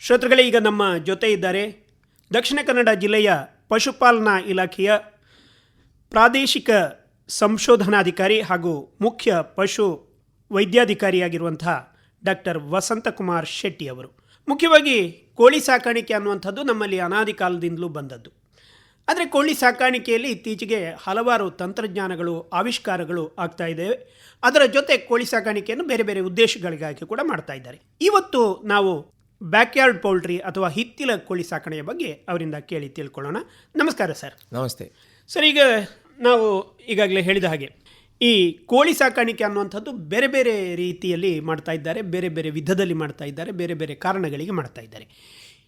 ಶ್ರೋತೃಗಳೇ ಈಗ ನಮ್ಮ ಜೊತೆ ಇದ್ದಾರೆ ದಕ್ಷಿಣ ಕನ್ನಡ ಜಿಲ್ಲೆಯ ಪಶುಪಾಲನಾ ಇಲಾಖೆಯ ಪ್ರಾದೇಶಿಕ ಸಂಶೋಧನಾಧಿಕಾರಿ ಹಾಗೂ ಮುಖ್ಯ ಪಶು ವೈದ್ಯಾಧಿಕಾರಿಯಾಗಿರುವಂತಹ ಡಾಕ್ಟರ್ ವಸಂತಕುಮಾರ್ ಶೆಟ್ಟಿ ಅವರು. ಮುಖ್ಯವಾಗಿ ಕೋಳಿ ಸಾಕಾಣಿಕೆ ಅನ್ನುವಂಥದ್ದು ನಮ್ಮಲ್ಲಿ ಅನಾದಿ ಕಾಲದಿಂದಲೂ ಬಂದದ್ದು. ಆದರೆ ಕೋಳಿ ಸಾಕಾಣಿಕೆಯಲ್ಲಿ ಇತ್ತೀಚೆಗೆ ಹಲವಾರು ತಂತ್ರಜ್ಞಾನಗಳು, ಆವಿಷ್ಕಾರಗಳು ಆಗ್ತಾ ಇದ್ದೇವೆ. ಅದರ ಜೊತೆ ಕೋಳಿ ಸಾಕಾಣಿಕೆಯನ್ನು ಬೇರೆ ಬೇರೆ ಉದ್ದೇಶಗಳಿಗಾಗಿ ಕೂಡ ಮಾಡ್ತಾ ಇದ್ದಾರೆ. ಇವತ್ತು ನಾವು ಬ್ಯಾಕ್ಯಾರ್ಡ್ ಪೌಲ್ಟ್ರಿ ಅಥವಾ ಹಿತ್ತಿಲ ಕೋಳಿ ಸಾಕಣೆಯ ಬಗ್ಗೆ ಅವರಿಂದ ಕೇಳಿ ತಿಳ್ಕೊಳ್ಳೋಣ. ನಮಸ್ಕಾರ ಸರ್. ನಮಸ್ತೆ. ಸರ್ ಈಗ ನಾವು ಈಗಾಗಲೇ ಹೇಳಿದ ಹಾಗೆ ಈ ಕೋಳಿ ಸಾಕಾಣಿಕೆ ಅನ್ನುವಂಥದ್ದು ಬೇರೆ ಬೇರೆ ರೀತಿಯಲ್ಲಿ ಮಾಡ್ತಾ ಇದ್ದಾರೆ ಬೇರೆ ಬೇರೆ ವಿಧದಲ್ಲಿ ಮಾಡ್ತಾ ಇದ್ದಾರೆ ಬೇರೆ ಬೇರೆ ಕಾರಣಗಳಿಗೆ ಮಾಡ್ತಾ ಇದ್ದಾರೆ.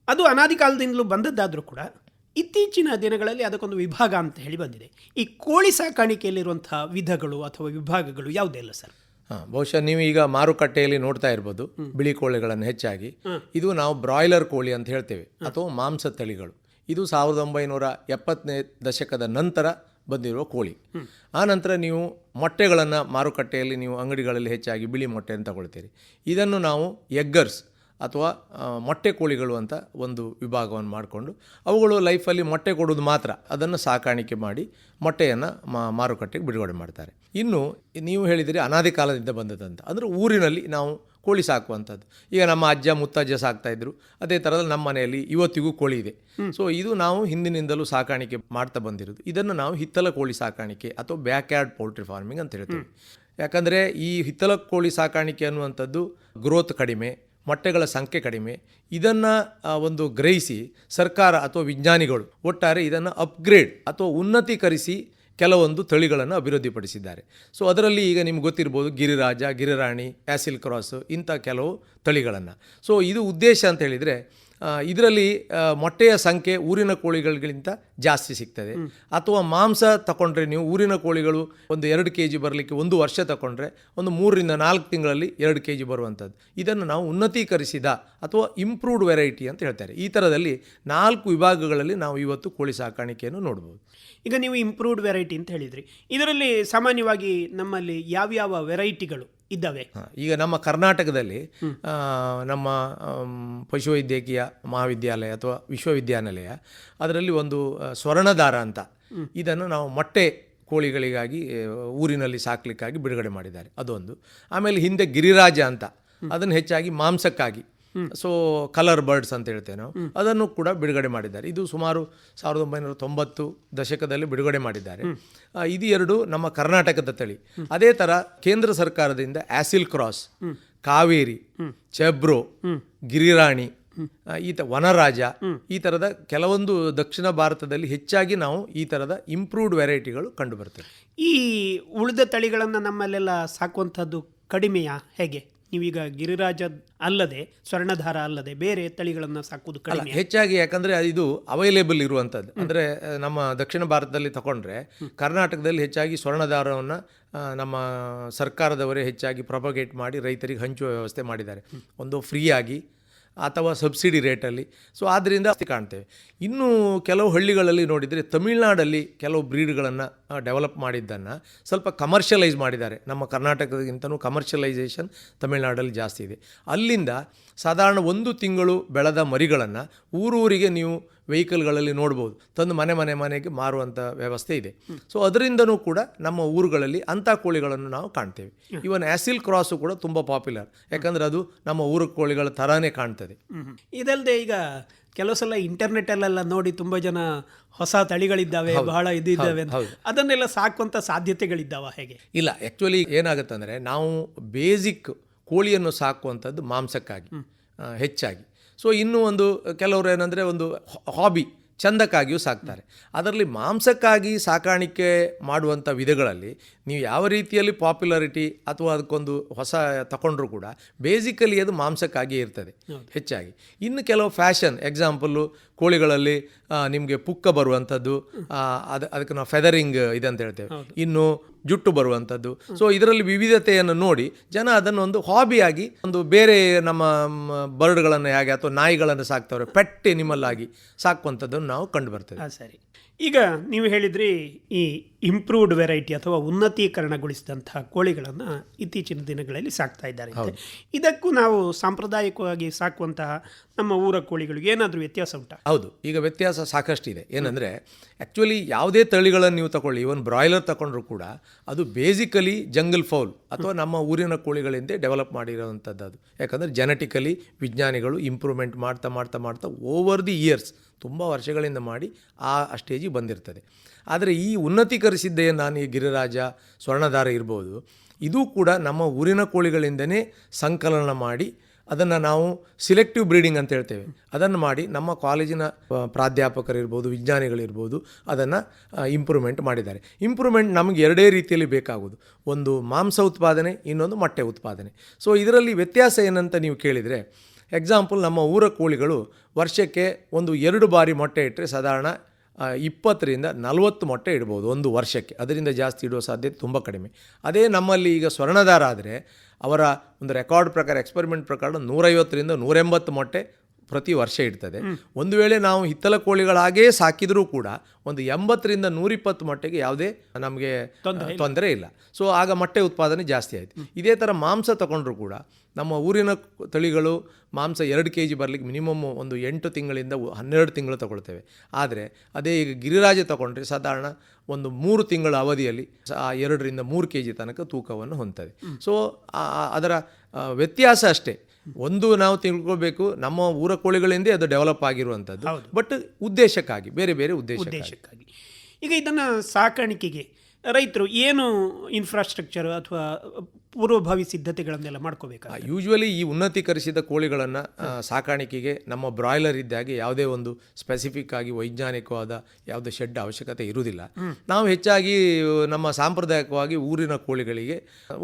ಅದು ಅನಾದಿ ಕಾಲದಿಂದಲೂ ಬಂದದ್ದಾದರೂ ಕೂಡ ಇತ್ತೀಚಿನ ದಿನಗಳಲ್ಲಿ ಅದಕ್ಕೊಂದು ವಿಭಾಗ ಅಂತ ಹೇಳಿ ಬಂದಿದೆ. ಈ ಕೋಳಿ ಸಾಕಾಣಿಕೆಯಲ್ಲಿರುವಂಥ ವಿಧಗಳು ಅಥವಾ ವಿಭಾಗಗಳು ಯಾವುದೆಲ್ಲ ಸರ್? ಬಹುಶಃ ನೀವು ಈಗ ಮಾರುಕಟ್ಟೆಯಲ್ಲಿ ನೋಡ್ತಾ ಇರ್ಬೋದು ಬಿಳಿ ಕೋಳಿಗಳನ್ನು ಹೆಚ್ಚಾಗಿ. ಇದು ನಾವು ಬ್ರಾಯ್ಲರ್ ಕೋಳಿ ಅಂತ ಹೇಳ್ತೇವೆ ಅಥವಾ ಮಾಂಸ ತಳಿಗಳು. ಇದು ಸಾವಿರದ ಒಂಬೈನೂರ ಎಪ್ಪತ್ತನೇ ದಶಕದ ನಂತರ ಬಂದಿರುವ ಕೋಳಿ. ಆ ನಂತರ ನೀವು ಮೊಟ್ಟೆಗಳನ್ನು ಮಾರುಕಟ್ಟೆಯಲ್ಲಿ ನೀವು ಅಂಗಡಿಗಳಲ್ಲಿ ಹೆಚ್ಚಾಗಿ ಬಿಳಿ ಮೊಟ್ಟೆಯನ್ನು ತಗೊಳ್ತೀರಿ. ಇದನ್ನು ನಾವು ಎಗ್ಗರ್ಸ್ ಅಥವಾ ಮೊಟ್ಟೆ ಕೋಳಿಗಳು ಅಂತ ಒಂದು ವಿಭಾಗವನ್ನು ಮಾಡಿಕೊಂಡು ಅವುಗಳು ಲೈಫಲ್ಲಿ ಮೊಟ್ಟೆ ಕೊಡೋದು ಮಾತ್ರ. ಅದನ್ನು ಸಾಕಾಣಿಕೆ ಮಾಡಿ ಮೊಟ್ಟೆಯನ್ನು ಮಾರುಕಟ್ಟೆಗೆ ಬಿಡುಗಡೆ ಮಾಡ್ತಾರೆ. ಇನ್ನು ನೀವು ಹೇಳಿದರೆ ಅನಾದಿ ಕಾಲದಿಂದ ಬಂದದಂತ ಅಂದರೆ ಊರಿನಲ್ಲಿ ನಾವು ಕೋಳಿ ಸಾಕುವಂಥದ್ದು. ಈಗ ನಮ್ಮ ಅಜ್ಜ ಮುತ್ತಜ್ಜ ಸಾಕ್ತಾ ಇದ್ರು. ಅದೇ ಥರದಲ್ಲಿ ನಮ್ಮ ಮನೆಯಲ್ಲಿ ಇವತ್ತಿಗೂ ಕೋಳಿ ಇದೆ. ಸೊ ಇದು ನಾವು ಹಿಂದಿನಿಂದಲೂ ಸಾಕಾಣಿಕೆ ಮಾಡ್ತಾ ಬಂದಿರೋದು. ಇದನ್ನು ನಾವು ಹಿತ್ತಲ ಕೋಳಿ ಸಾಕಾಣಿಕೆ ಅಥವಾ ಬ್ಯಾಕ್ಯಾರ್ಡ್ ಪೌಲ್ಟ್ರಿ ಫಾರ್ಮಿಂಗ್ ಅಂತ ಹೇಳ್ತೀವಿ. ಯಾಕಂದರೆ ಈ ಹಿತ್ತಲ ಕೋಳಿ ಸಾಕಾಣಿಕೆ ಅನ್ನುವಂಥದ್ದು ಗ್ರೋತ್ ಕಡಿಮೆ. ಮೊಟ್ಟೆಗಳ ಸಂಖ್ಯೆ ಕಡಿಮೆ, ಇದನ್ನು ಒಂದು ಗ್ರಹಿಸಿ ಸರ್ಕಾರ ಅಥವಾ ವಿಜ್ಞಾನಿಗಳು ಒಟ್ಟಾರೆ ಇದನ್ನು ಅಪ್ಗ್ರೇಡ್ ಅಥವಾ ಉನ್ನತೀಕರಿಸಿ ಕೆಲವೊಂದು ತಳಿಗಳನ್ನು ಅಭಿವೃದ್ಧಿಪಡಿಸಿದ್ದಾರೆ. ಸೊ ಅದರಲ್ಲಿ ಈಗ ನಿಮ್ಗೆ ಗೊತ್ತಿರ್ಬೋದು ಗಿರಿರಾಜ, ಗಿರಿರಾಣಿ ಆ್ಯಸಿಲ್ ಕ್ರಾಸ್ ಇಂಥ ಕೆಲವು ತಳಿಗಳನ್ನು. ಸೊ ಇದು ಉದ್ದೇಶ ಅಂತ ಹೇಳಿದರೆ ಇದರಲ್ಲಿ ಮೊಟ್ಟೆಯ ಸಂಖ್ಯೆ ಊರಿನ ಕೋಳಿಗಳಿಗಿಂತ ಜಾಸ್ತಿ ಸಿಗ್ತದೆ. ಅಥವಾ ಮಾಂಸ ತಗೊಂಡ್ರೆ ನೀವು ಊರಿನ ಕೋಳಿಗಳು ಒಂದು ಎರಡು ಕೆ ಜಿ ಬರಲಿಕ್ಕೆ ಒಂದು ವರ್ಷ ತಗೊಂಡ್ರೆ ಒಂದು ಮೂರರಿಂದ ನಾಲ್ಕು ತಿಂಗಳಲ್ಲಿ ಎರಡು ಕೆ ಜಿ ಬರುವಂಥದ್ದು. ಇದನ್ನು ನಾವು ಉನ್ನತೀಕರಿಸಿದ ಅಥವಾ ಇಂಪ್ರೂವ್ಡ್ ವೆರೈಟಿ ಅಂತ ಹೇಳ್ತಾರೆ. ಈ ಥರದಲ್ಲಿ ನಾಲ್ಕು ವಿಭಾಗಗಳಲ್ಲಿ ನಾವು ಇವತ್ತು ಕೋಳಿ ಸಾಕಾಣಿಕೆಯನ್ನು ನೋಡ್ಬೋದು. ಈಗ ನೀವು ಇಂಪ್ರೂವ್ಡ್ ವೆರೈಟಿ ಅಂತ ಹೇಳಿದ್ರಿ. ಇದರಲ್ಲಿ ಸಾಮಾನ್ಯವಾಗಿ ನಮ್ಮಲ್ಲಿ ಯಾವ್ಯಾವ ವೆರೈಟಿಗಳು ಇದ್ದಾವೆ. ಈಗ ನಮ್ಮ ಕರ್ನಾಟಕದಲ್ಲಿ ನಮ್ಮ ಪಶುವೈದ್ಯಕೀಯ ಮಹಾವಿದ್ಯಾಲಯ ಅಥವಾ ವಿಶ್ವವಿದ್ಯಾನಿಲಯ ಅದರಲ್ಲಿ ಒಂದು ಸ್ವರ್ಣದಾರ ಅಂತ. ಇದನ್ನು ನಾವು ಮೊಟ್ಟೆ ಕೋಳಿಗಳಿಗಾಗಿ ಊರಿನಲ್ಲಿ ಸಾಕಲಿಕ್ಕಾಗಿ ಬಿಡುಗಡೆ ಮಾಡಿದ್ದಾರೆ. ಅದೊಂದು. ಆಮೇಲೆ ಹಿಂದೆ ಗಿರಿರಾಜ ಅಂತ. ಅದನ್ನು ಹೆಚ್ಚಾಗಿ ಮಾಂಸಕ್ಕಾಗಿ ಸೊ ಕಲರ್ ಬರ್ಡ್ಸ್ ಅಂತ ಹೇಳ್ತೇವೆ ನಾವು. ಅದನ್ನು ಕೂಡ ಬಿಡುಗಡೆ ಮಾಡಿದ್ದಾರೆ. ಇದು ಸುಮಾರು ಸಾವಿರದ ಒಂಬೈನೂರ ತೊಂಬತ್ತು ದಶಕದಲ್ಲಿ ಬಿಡುಗಡೆ ಮಾಡಿದ್ದಾರೆ. ಇದು ಎರಡು ನಮ್ಮ ಕರ್ನಾಟಕದ ತಳಿ. ಅದೇ ಥರ ಕೇಂದ್ರ ಸರ್ಕಾರದಿಂದ ಆಸಿಲ್ ಕ್ರಾಸ್ ಕಾವೇರಿ ಚೆಬ್ರೋ ಗಿರಿರಾಣಿ ಆ, ಈ ತ ವನರಾಜ ಈ ಥರದ ಕೆಲವೊಂದು ದಕ್ಷಿಣ ಭಾರತದಲ್ಲಿ ಹೆಚ್ಚಾಗಿ ನಾವು ಈ ಥರದ ಇಂಪ್ರೂವ್ಡ್ ವೆರೈಟಿಗಳು ಕಂಡುಬರ್ತವೆ ಈ ಉಳಿದ ತಳಿಗಳನ್ನು ನಮ್ಮಲ್ಲೆಲ್ಲ ಸಾಕುವಂಥದ್ದು ಕಡಿಮೆಯಾ? ಹೇಗೆ? ನೀವೀಗ ಗಿರಿರಾಜ ಅಲ್ಲದೆ ಸ್ವರ್ಣಧಾರ ಅಲ್ಲದೆ ಬೇರೆ ತಳಿಗಳನ್ನು ಸಾಕುವುದು ಕಡಿಮೆ. ಹೆಚ್ಚಾಗಿ ಯಾಕಂದರೆ ಇದು ಅವೈಲೇಬಲ್ ಇರುವಂಥದ್ದು ಅಂದರೆ ನಮ್ಮ ದಕ್ಷಿಣ ಭಾರತದಲ್ಲಿ ತಗೊಂಡ್ರೆ ಕರ್ನಾಟಕದಲ್ಲಿ ಹೆಚ್ಚಾಗಿ ಸ್ವರ್ಣಧಾರವನ್ನು ನಮ್ಮ ಸರ್ಕಾರದವರೇ ಹೆಚ್ಚಾಗಿ ಪ್ರೊಪಗೇಟ್ ಮಾಡಿ ರೈತರಿಗೆ ಹಂಚುವ ವ್ಯವಸ್ಥೆ ಮಾಡಿದ್ದಾರೆ. ಒಂದು ಫ್ರೀಯಾಗಿ ಅಥವಾ ಸಬ್ಸಿಡಿ ರೇಟಲ್ಲಿ. ಸೊ ಆದ್ದರಿಂದ ಕಾಣ್ತೇವೆ. ಇನ್ನೂ ಕೆಲವು ಹಳ್ಳಿಗಳಲ್ಲಿ ನೋಡಿದರೆ ತಮಿಳ್ನಾಡಲ್ಲಿ ಕೆಲವು ಬ್ರೀಡ್ಗಳನ್ನು ಡೆವಲಪ್ ಮಾಡಿದ್ದನ್ನು ಸ್ವಲ್ಪ ಕಮರ್ಷಿಯಲೈಸ್ ಮಾಡಿದ್ದಾರೆ. ನಮ್ಮ ಕರ್ನಾಟಕದಗಿಂತನೂ ಕಮರ್ಷಿಯಲೈಸೇಷನ್ ತಮಿಳ್ನಾಡಲ್ಲಿ ಜಾಸ್ತಿ ಇದೆ. ಅಲ್ಲಿಂದ ಸಾಧಾರಣ ಒಂದು ತಿಂಗಳು ಬೆಳೆದ ಮರಿಗಳನ್ನು ಊರೂರಿಗೆ ನೀವು ವೆಹಿಕಲ್ಗಳಲ್ಲಿ ನೋಡ್ಬೋದು. ತಂದು ಮನೆ ಮನೆ ಮನೆಗೆ ಮಾರುವಂಥ ವ್ಯವಸ್ಥೆ ಇದೆ. ಸೊ ಅದರಿಂದನೂ ಕೂಡ ನಮ್ಮ ಊರುಗಳಲ್ಲಿ ಅಂಥ ಕೋಳಿಗಳನ್ನು ನಾವು ಕಾಣ್ತೇವೆ. ಇವನ್ ಆಸಿಲ್ ಕ್ರಾಸು ಕೂಡ ತುಂಬ ಪಾಪ್ಯುಲರ್ ಯಾಕಂದರೆ ಅದು ನಮ್ಮ ಊರು ಕೋಳಿಗಳ ಥರನೇ ಕಾಣ್ತದೆ. ಇದಲ್ಲದೆ ಈಗ ಕೆಲವು ಸಲ ಇಂಟರ್ನೆಟ್ಟಲ್ಲೆಲ್ಲ ನೋಡಿ ತುಂಬ ಜನ ಹೊಸ ತಳಿಗಳಿದ್ದಾವೆ ಬಹಳ ಇದಿದ್ದಾವೆ ಅಂತ. ಅದನ್ನೆಲ್ಲ ಸಾಕುವಂಥ ಸಾಧ್ಯತೆಗಳಿದ್ದಾವ ಹೇಗೆ? ಇಲ್ಲ ಆ್ಯಕ್ಚುಲಿ ಏನಾಗುತ್ತಂದರೆ ನಾವು ಬೇಸಿಕ್ ಕೋಳಿಯನ್ನು ಸಾಕುವಂಥದ್ದು ಮಾಂಸಕ್ಕಾಗಿ ಹೆಚ್ಚಾಗಿ. ಸೊ ಇನ್ನೂ ಒಂದು ಕೆಲವರು ಏನಂದರೆ ಒಂದು ಹಾಬಿ ಚಂದಕ್ಕಾಗಿಯೂ ಸಾಕ್ತಾರೆ. ಅದರಲ್ಲಿ ಮಾಂಸಕ್ಕಾಗಿ ಸಾಕಾಣಿಕೆ ಮಾಡುವಂಥ ವಿಧಗಳಲ್ಲಿ ನೀವು ಯಾವ ರೀತಿಯಲ್ಲಿ ಪಾಪ್ಯುಲಾರಿಟಿ ಅಥವಾ ಅದಕ್ಕೊಂದು ಹೊಸ ತಗೊಂಡ್ರೂ ಕೂಡ ಬೇಸಿಕಲಿ ಅದು ಮಾಂಸಕ್ಕಾಗಿಯೇ ಇರ್ತದೆ ಹೆಚ್ಚಾಗಿ. ಇನ್ನು ಕೆಲವು ಫ್ಯಾಷನ್ ಎಕ್ಸಾಂಪಲ್ಲು ಕೋಳಿಗಳಲ್ಲಿ ನಿಮಗೆ ಪುಕ್ಕ ಬರುವಂಥದ್ದು ಅದು ಅದಕ್ಕೆ ನಾವು ಫೆದರಿಂಗ್ ಇದೆ ಅಂತ ಹೇಳ್ತೇವೆ. ಇನ್ನು ಜುಟ್ಟು ಬರುವಂಥದ್ದು. ಸೊ ಇದರಲ್ಲಿ ವಿವಿಧತೆಯನ್ನು ನೋಡಿ ಜನ ಅದನ್ನು ಒಂದು ಹಾಬಿಯಾಗಿ ಒಂದು ಬೇರೆ ನಮ್ಮ ಬರ್ಡ್ಗಳನ್ನು ಹೇಗೆ ಅಥವಾ ನಾಯಿಗಳನ್ನು ಸಾಕ್ತವ್ರೆ ಪೆಟ್ ನಿಮ್ಮಲ್ಲಾಗಿ ಆಗಿ ಸಾಕುವಂಥದ್ದನ್ನು ನಾವು ಕಂಡು ಬರ್ತೇವೆ. ಸರಿ. ಈಗ ನೀವು ಹೇಳಿದ್ರಿ ಈ ಇಂಪ್ರೂವ್ಡ್ ವೆರೈಟಿ ಅಥವಾ ಉನ್ನತೀಕರಣಗೊಳಿಸಿದಂತಹ ಕೋಳಿಗಳನ್ನು ಇತ್ತೀಚಿನ ದಿನಗಳಲ್ಲಿ ಸಾಕ್ತಾ ಇದ್ದಾರೆ. ಇದಕ್ಕೂ ನಾವು ಸಾಂಪ್ರದಾಯಿಕವಾಗಿ ಸಾಕುವಂತಹ ನಮ್ಮ ಊರ ಕೋಳಿಗಳಿಗೆ ಏನಾದರೂ ವ್ಯತ್ಯಾಸ ಉಂಟಾ? ಹೌದು. ಈಗ ವ್ಯತ್ಯಾಸ ಸಾಕಷ್ಟಿದೆ. ಏನಂದರೆ ಆ್ಯಕ್ಚುಲಿ ಯಾವುದೇ ತಳಿಗಳನ್ನು ನೀವು ತಗೊಳ್ಳಿ ಇವನ್ ಬ್ರಾಯ್ಲರ್ ತಗೊಂಡ್ರು ಕೂಡ ಅದು ಬೇಸಿಕಲಿ ಜಂಗಲ್ ಫೌಲ್ ಅಥವಾ ನಮ್ಮ ಊರಿನ ಕೋಳಿಗಳಿಂದ ಡೆವಲಪ್ ಮಾಡಿರೋವಂಥದ್ದು ಅದು ಯಾಕಂದರೆ ಜೆನೆಟಿಕಲಿ ವಿಜ್ಞಾನಿಗಳು ಇಂಪ್ರೂವ್ಮೆಂಟ್ ಮಾಡ್ತಾ ಮಾಡ್ತಾ ಮಾಡ್ತಾ ಓವರ್ ದಿ ಇಯರ್ಸ್ ತುಂಬ ವರ್ಷಗಳಿಂದ ಮಾಡಿ ಆ ಸ್ಟೇಜಿಗೆ ಬಂದಿರ್ತದೆ. ಆದರೆ ಈ ಉನ್ನತೀಕರಿಸಿದ್ದೇ ನಾನು ಈ ಗಿರಿರಾಜ ಸ್ವರ್ಣಧಾರ ಇರ್ಬೋದು. ಇದು ಕೂಡ ನಮ್ಮ ಊರಿನ ಕೋಳಿಗಳಿಂದನೇ ಸಂಕಲನ ಮಾಡಿ ಅದನ್ನು ನಾವು ಸಿಲೆಕ್ಟಿವ್ ಬ್ರೀಡಿಂಗ್ ಅಂತ ಹೇಳ್ತೇವೆ. ಅದನ್ನು ಮಾಡಿ ನಮ್ಮ ಕಾಲೇಜಿನ ಪ್ರಾಧ್ಯಾಪಕರಿರ್ಬೋದು, ವಿಜ್ಞಾನಿಗಳಿರ್ಬೋದು ಅದನ್ನು ಇಂಪ್ರೂವ್ಮೆಂಟ್ ಮಾಡಿದ್ದಾರೆ. ಇಂಪ್ರೂವ್ಮೆಂಟ್ ನಮಗೆ ಎರಡೇ ರೀತಿಯಲ್ಲಿ ಬೇಕಾಗೋದು ಒಂದು ಮಾಂಸ ಉತ್ಪಾದನೆ, ಇನ್ನೊಂದು ಮೊಟ್ಟೆ ಉತ್ಪಾದನೆ. ಸೊ ಇದರಲ್ಲಿ ವ್ಯತ್ಯಾಸ ಏನಂತ ನೀವು ಕೇಳಿದರೆ ಎಕ್ಸಾಂಪಲ್ ನಮ್ಮ ಊರ ಕೋಳಿಗಳು ವರ್ಷಕ್ಕೆ ಒಂದು ಎರಡು ಬಾರಿ ಮೊಟ್ಟೆ ಇಟ್ಟರೆ ಸಾಧಾರಣ ಇಪ್ಪತ್ತರಿಂದ ನಲವತ್ತು ಮೊಟ್ಟೆ ಇಡ್ಬೋದು ಒಂದು ವರ್ಷಕ್ಕೆ. ಅದರಿಂದ ಜಾಸ್ತಿ ಇಡುವ ಸಾಧ್ಯತೆ ತುಂಬ ಕಡಿಮೆ. ಅದೇ ನಮ್ಮಲ್ಲಿ ಈಗ ಸ್ವರ್ಣದಾರ ಆದರೆ ಅವರ ಒಂದು ರೆಕಾರ್ಡ್ ಪ್ರಕಾರ, ಎಕ್ಸ್ಪರಿಮೆಂಟ್ ಪ್ರಕಾರ ನೂರೈವತ್ತರಿಂದ ನೂರೆಂಬತ್ತು ಮೊಟ್ಟೆ ಪ್ರತಿ ವರ್ಷ ಇಡ್ತದೆ. ಒಂದು ವೇಳೆ ನಾವು ಹಿತ್ತಲ ಕೋಳಿಗಳಾಗೇ ಸಾಕಿದರೂ ಕೂಡ ಒಂದು ಎಂಬತ್ತರಿಂದ ನೂರಿಪ್ಪತ್ತು ಮೊಟ್ಟೆಗೆ ಯಾವುದೇ ನಮಗೆ ತೊಂದರೆ ಇಲ್ಲ. ಸೊ ಆಗ ಮೊಟ್ಟೆ ಉತ್ಪಾದನೆ ಜಾಸ್ತಿ ಆಯಿತು. ಇದೇ ಥರ ಮಾಂಸ ತಗೊಂಡ್ರು ಕೂಡ ನಮ್ಮ ಊರಿನ ತಳಿಗಳು ಮಾಂಸ ಎರಡು ಕೆ ಜಿ ಬರಲಿಕ್ಕೆ ಮಿನಿಮಮ್ ಒಂದು ಎಂಟು ತಿಂಗಳಿಂದ ಹನ್ನೆರಡು ತಿಂಗಳು ತಗೊಳ್ತೇವೆ. ಆದರೆ ಅದೇ ಈಗ ಗಿರಿರಾಜ ತಗೊಂಡ್ರೆ ಸಾಧಾರಣ ಒಂದು ಮೂರು ತಿಂಗಳ ಅವಧಿಯಲ್ಲಿ ಆ ಎರಡರಿಂದ ಮೂರು ಕೆ ಜಿ ತನಕ ತೂಕವನ್ನು ಹೊಂದ್ತದೆ. ಸೊ ಅದರ ವ್ಯತ್ಯಾಸ ಅಷ್ಟೇ. ಒಂದು ನಾವು ತಿಳ್ಕೊಬೇಕು ನಮ್ಮ ಊರ ಕೋಳಿಗಳಿಂದೇ ಅದು ಡೆವಲಪ್ ಆಗಿರುವಂಥದ್ದು. ಬಟ್ ಉದ್ದೇಶಕ್ಕಾಗಿ ಬೇರೆ ಬೇರೆ ಉದ್ದೇಶ ಉದ್ದೇಶಕ್ಕಾಗಿ. ಈಗ ಇದನ್ನು ಸಾಕಾಣಿಕೆಗೆ ರೈತರು ಏನು ಇನ್ಫ್ರಾಸ್ಟ್ರಕ್ಚರ್ ಅಥವಾ ಪೂರ್ವಭಾವಿ ಸಿದ್ಧತೆಗಳನ್ನೆಲ್ಲ ಮಾಡ್ಕೋಬೇಕು ಯೂಶ್ವಲಿ ಈ ಉನ್ನತೀಕರಿಸಿದ ಕೋಳಿಗಳನ್ನು ಸಾಕಾಣಿಕೆಗೆ ನಮ್ಮ ಬ್ರಾಯ್ಲರ್ ಇದ್ದಾಗೆ ಯಾವುದೇ ಒಂದು ಸ್ಪೆಸಿಫಿಕ್ ಆಗಿ ವೈಜ್ಞಾನಿಕವಾದ ಯಾವುದೇ ಶೆಡ್ ಅವಶ್ಯಕತೆ ಇರುವುದಿಲ್ಲ. ನಾವು ಹೆಚ್ಚಾಗಿ ನಮ್ಮ ಸಾಂಪ್ರದಾಯಿಕವಾಗಿ ಊರಿನ ಕೋಳಿಗಳಿಗೆ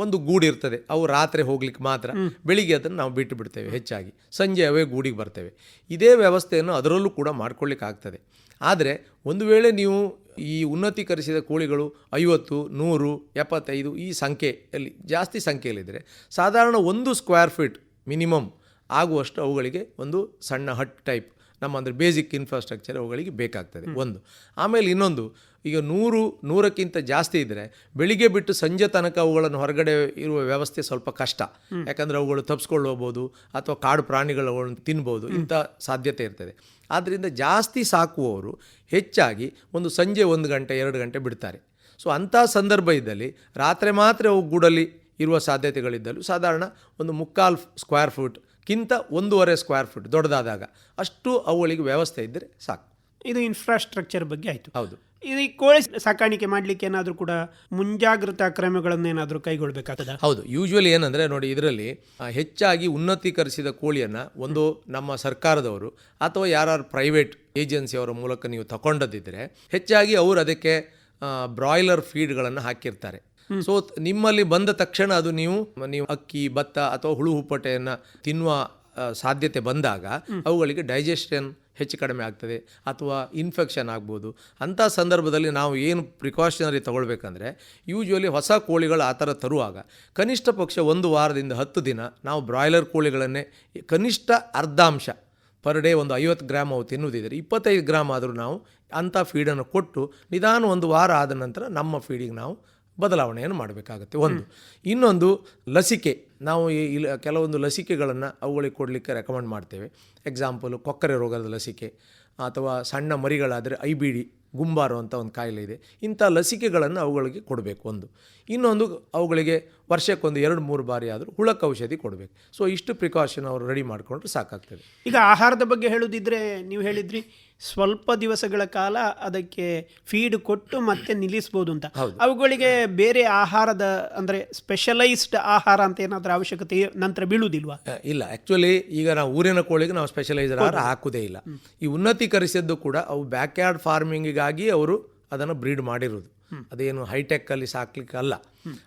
ಒಂದು ಗೂಡು ಇರ್ತದೆ. ಅವು ರಾತ್ರಿ ಹೋಗ್ಲಿಕ್ಕೆ ಮಾತ್ರ ಬೆಳಿಗ್ಗೆ ಅದನ್ನು ನಾವು ಬಿಟ್ಟು ಬಿಡ್ತೇವೆ ಹೆಚ್ಚಾಗಿ. ಸಂಜೆ ಅವೇ ಗೂಡಿಗೆ ಬರ್ತೇವೆ. ಇದೇ ವ್ಯವಸ್ಥೆಯನ್ನು ಅದರಲ್ಲೂ ಕೂಡ ಮಾಡ್ಕೊಳ್ಳಿಕ್ಕೆ ಆಗ್ತದೆ ಆದರೆ ಒಂದು ವೇಳೆ ನೀವು ಈ ಉನ್ನತೀಕರಿಸಿದ ಕೋಳಿಗಳು ಐವತ್ತು ನೂರು ಎಪ್ಪತ್ತೈದು ಈ ಸಂಖ್ಯೆಯಲ್ಲಿ ಜಾಸ್ತಿ ಸಂಖ್ಯೆಯಲ್ಲಿದ್ದರೆ ಸಾಧಾರಣ ಒಂದು ಸ್ಕ್ವೇರ್ ಫೀಟ್ ಮಿನಿಮಮ್ ಆಗುವಷ್ಟು ಅವುಗಳಿಗೆ ಒಂದು ಸಣ್ಣ ಹಟ್ ಟೈಪ್ ನಮ್ಮ ಅಂದರೆ ಬೇಸಿಕ್ ಇನ್ಫ್ರಾಸ್ಟ್ರಕ್ಚರ್ ಅವುಗಳಿಗೆ ಬೇಕಾಗ್ತದೆ ಒಂದು. ಆಮೇಲೆ ಇನ್ನೊಂದು ಈಗ ನೂರು, ನೂರಕ್ಕಿಂತ ಜಾಸ್ತಿ ಇದ್ದರೆ ಬೆಳಿಗ್ಗೆ ಬಿಟ್ಟು ಸಂಜೆ ತನಕ ಅವುಗಳನ್ನು ಹೊರಗಡೆ ಇರುವ ವ್ಯವಸ್ಥೆ ಸ್ವಲ್ಪ ಕಷ್ಟ. ಯಾಕಂದರೆ ಅವುಗಳು ತಪ್ಪಿಸ್ಕೊಂಡು ಹೋಗ್ಬೋದು ಅಥವಾ ಕಾಡು ಪ್ರಾಣಿಗಳನ್ನು ತಿನ್ಬೋದು ಇಂಥ ಸಾಧ್ಯತೆ ಇರ್ತದೆ. ಆದ್ದರಿಂದ ಜಾಸ್ತಿ ಸಾಕುವವರು ಹೆಚ್ಚಾಗಿ ಒಂದು ಸಂಜೆ ಒಂದು ಗಂಟೆ, ಎರಡು ಗಂಟೆ ಬಿಡ್ತಾರೆ. ಸೊ ಅಂಥ ಸಂದರ್ಭ ಇದ್ದಲ್ಲಿ ರಾತ್ರಿ ಮಾತ್ರ ಅವು ಗೂಡಲ್ಲಿ ಇರುವ ಸಾಧ್ಯತೆಗಳಿದ್ದಲು ಸಾಧಾರಣ ಒಂದು ಮುಕ್ಕಾಲು ಸ್ಕ್ವೇರ್ ಫೀಟ್ಗಿಂತ ಒಂದೂವರೆ ಸ್ಕ್ವೇರ್ ಫೂಟ್ ದೊಡ್ಡದಾದಾಗ ಅಷ್ಟು ಅವುಗಳಿಗೆ ವ್ಯವಸ್ಥೆ ಇದ್ದರೆ ಸಾಕು. ಇದು ಇನ್ಫ್ರಾಸ್ಟ್ರಕ್ಚರ್ ಬಗ್ಗೆ ಆಯಿತು. ಹೌದು. ಇದು ಈ ಕೋಳಿ ಸಾಕಾಣಿಕೆ ಮಾಡಲಿಕ್ಕೆ ಏನಾದರೂ ಕೂಡ ಮುಂಜಾಗ್ರತಾ ಕ್ರಮಗಳನ್ನೇನಾದರೂ ಕೈಗೊಳ್ಳಬೇಕಾಗ್ತದೆ ಹೌದು. ಯೂಶ್ವಲಿ ಏನಂದರೆ ನೋಡಿ ಇದರಲ್ಲಿ ಹೆಚ್ಚಾಗಿ ಉನ್ನತೀಕರಿಸಿದ ಕೋಳಿಯನ್ನು ಒಂದು ನಮ್ಮ ಸರ್ಕಾರದವರು ಅಥವಾ ಯಾರು ಪ್ರೈವೇಟ್ ಏಜೆನ್ಸಿಯವರ ಮೂಲಕ ನೀವು ತಗೊಂಡದಿದ್ದರೆ ಹೆಚ್ಚಾಗಿ ಅವರು ಅದಕ್ಕೆ ಬ್ರಾಯ್ಲರ್ ಫೀಡ್ಗಳನ್ನು ಹಾಕಿರ್ತಾರೆ. ಸೊ ನಿಮ್ಮಲ್ಲಿ ಬಂದ ತಕ್ಷಣ ಅದು ನೀವು ನೀವು ಅಕ್ಕಿ ಭತ್ತ ಅಥವಾ ಹುಳು ಹುಪ್ಪಟೆಯನ್ನು ತಿನ್ನುವ ಸಾಧ್ಯತೆ ಬಂದಾಗ ಅವುಗಳಿಗೆ ಡೈಜೆಷನ್ ಹೆಚ್ಚು ಕಡಿಮೆ ಆಗ್ತದೆ ಅಥವಾ ಇನ್ಫೆಕ್ಷನ್ ಆಗ್ಬೋದು. ಅಂಥ ಸಂದರ್ಭದಲ್ಲಿ ನಾವು ಏನು ಪ್ರಿಕಾಷನರಿ ತಗೊಳ್ಬೇಕಂದ್ರೆ ಯೂಶ್ವಲಿ ಹೊಸ ಕೋಳಿಗಳು ಆ ಥರ ತರುವಾಗ ಕನಿಷ್ಠ ಪಕ್ಷ ಒಂದು ವಾರದಿಂದ ಹತ್ತು ದಿನ ನಾವು ಬ್ರಾಯ್ಲರ್ ಕೋಳಿಗಳನ್ನೇ ಕನಿಷ್ಠ ಅರ್ಧಾಂಶ ಪರ್ ಡೇ ಒಂದು ಐವತ್ತು ಗ್ರಾಮ್ ಅವು ತಿನ್ನುವುದಿದ್ದರೆ ಇಪ್ಪತ್ತೈದು ಗ್ರಾಮ್ ಆದರೂ ನಾವು ಅಂಥ ಫೀಡನ್ನು ಕೊಟ್ಟು ನಿಧಾನ ಒಂದು ವಾರ ಆದ ನಂತರ ನಮ್ಮ ಫೀಡಿಗೆ ನಾವು ಬದಲಾವಣೆಯನ್ನು ಮಾಡಬೇಕಾಗುತ್ತೆ. ಒಂದು. ಇನ್ನೊಂದು ಲಸಿಕೆ. ನಾವು ಈ ಇಲ ಕೆಲವೊಂದು ಲಸಿಕೆಗಳನ್ನು ಅವುಗಳಿಗೆ ಕೊಡಲಿಕ್ಕೆ ರೆಕಮೆಂಡ್ ಮಾಡ್ತೇವೆ. ಎಕ್ಸಾಂಪಲು ಕೊಕ್ಕರೆ ರೋಗದ ಲಸಿಕೆ ಅಥವಾ ಸಣ್ಣ ಮರಿಗಳಾದರೆ ಐ ಬಿ ಡಿ ಗುಂಬಾರು ಅಂತ ಒಂದು ಕಾಯಿಲೆ ಇದೆ. ಇಂಥ ಲಸಿಕೆಗಳನ್ನು ಅವುಗಳಿಗೆ ಕೊಡಬೇಕು. ಒಂದು. ಇನ್ನೊಂದು ಅವುಗಳಿಗೆ ವರ್ಷಕ್ಕೊಂದು ಎರಡು ಮೂರು ಬಾರಿ ಆದರೂ ಹುಳಕ್ಕೆ ಔಷಧಿ ಕೊಡಬೇಕು. ಸೊ ಇಷ್ಟು ಪ್ರಿಕಾಷನ್ ಅವರು ರೆಡಿ ಮಾಡಿಕೊಂಡ್ರೆ ಸಾಕಾಗ್ತದೆ. ಈಗ ಆಹಾರದ ಬಗ್ಗೆ ಹೇಳೋದಿದ್ರೆ ನೀವು ಹೇಳಿದ್ರಿ ಸ್ವಲ್ಪ ದಿವಸಗಳ ಕಾಲ ಅದಕ್ಕೆ ಫೀಡ್ ಕೊಟ್ಟು ಮತ್ತೆ ನಿಲ್ಲಿಸ್ಬೋದು ಅಂತ. ಅವುಗಳಿಗೆ ಬೇರೆ ಆಹಾರದ ಅಂದರೆ ಸ್ಪೆಷಲೈಸ್ಡ್ ಆಹಾರ ಅಂತ ಏನಾದರೂ ಅವಶ್ಯಕತೆ ನಂತರ ಬೀಳುವುದಿಲ್ವಾ? ಇಲ್ಲ. ಆ್ಯಕ್ಚುಲಿ ಈಗ ನಾವು ಊರಿನ ಕೋಳಿಗೆ ನಾವು ಸ್ಪೆಷಲೈಸ್ಡ್ ಆಹಾರ ಹಾಕುವುದೇ ಇಲ್ಲ. ಈ ಉನ್ನತೀಕರಿಸಿದ್ದು ಕೂಡ ಅವು ಬ್ಯಾಕ್ಯಾರ್ಡ್ ಫಾರ್ಮಿಂಗಿಗಾಗಿ ಅವರು ಅದನ್ನು ಬ್ರೀಡ್ ಮಾಡಿರೋದು. ಅದೇನು ಹೈಟೆಕ್ಕಲ್ಲಿ ಸಾಕ್ಲಿಕ್ಕೆ ಅಲ್ಲ.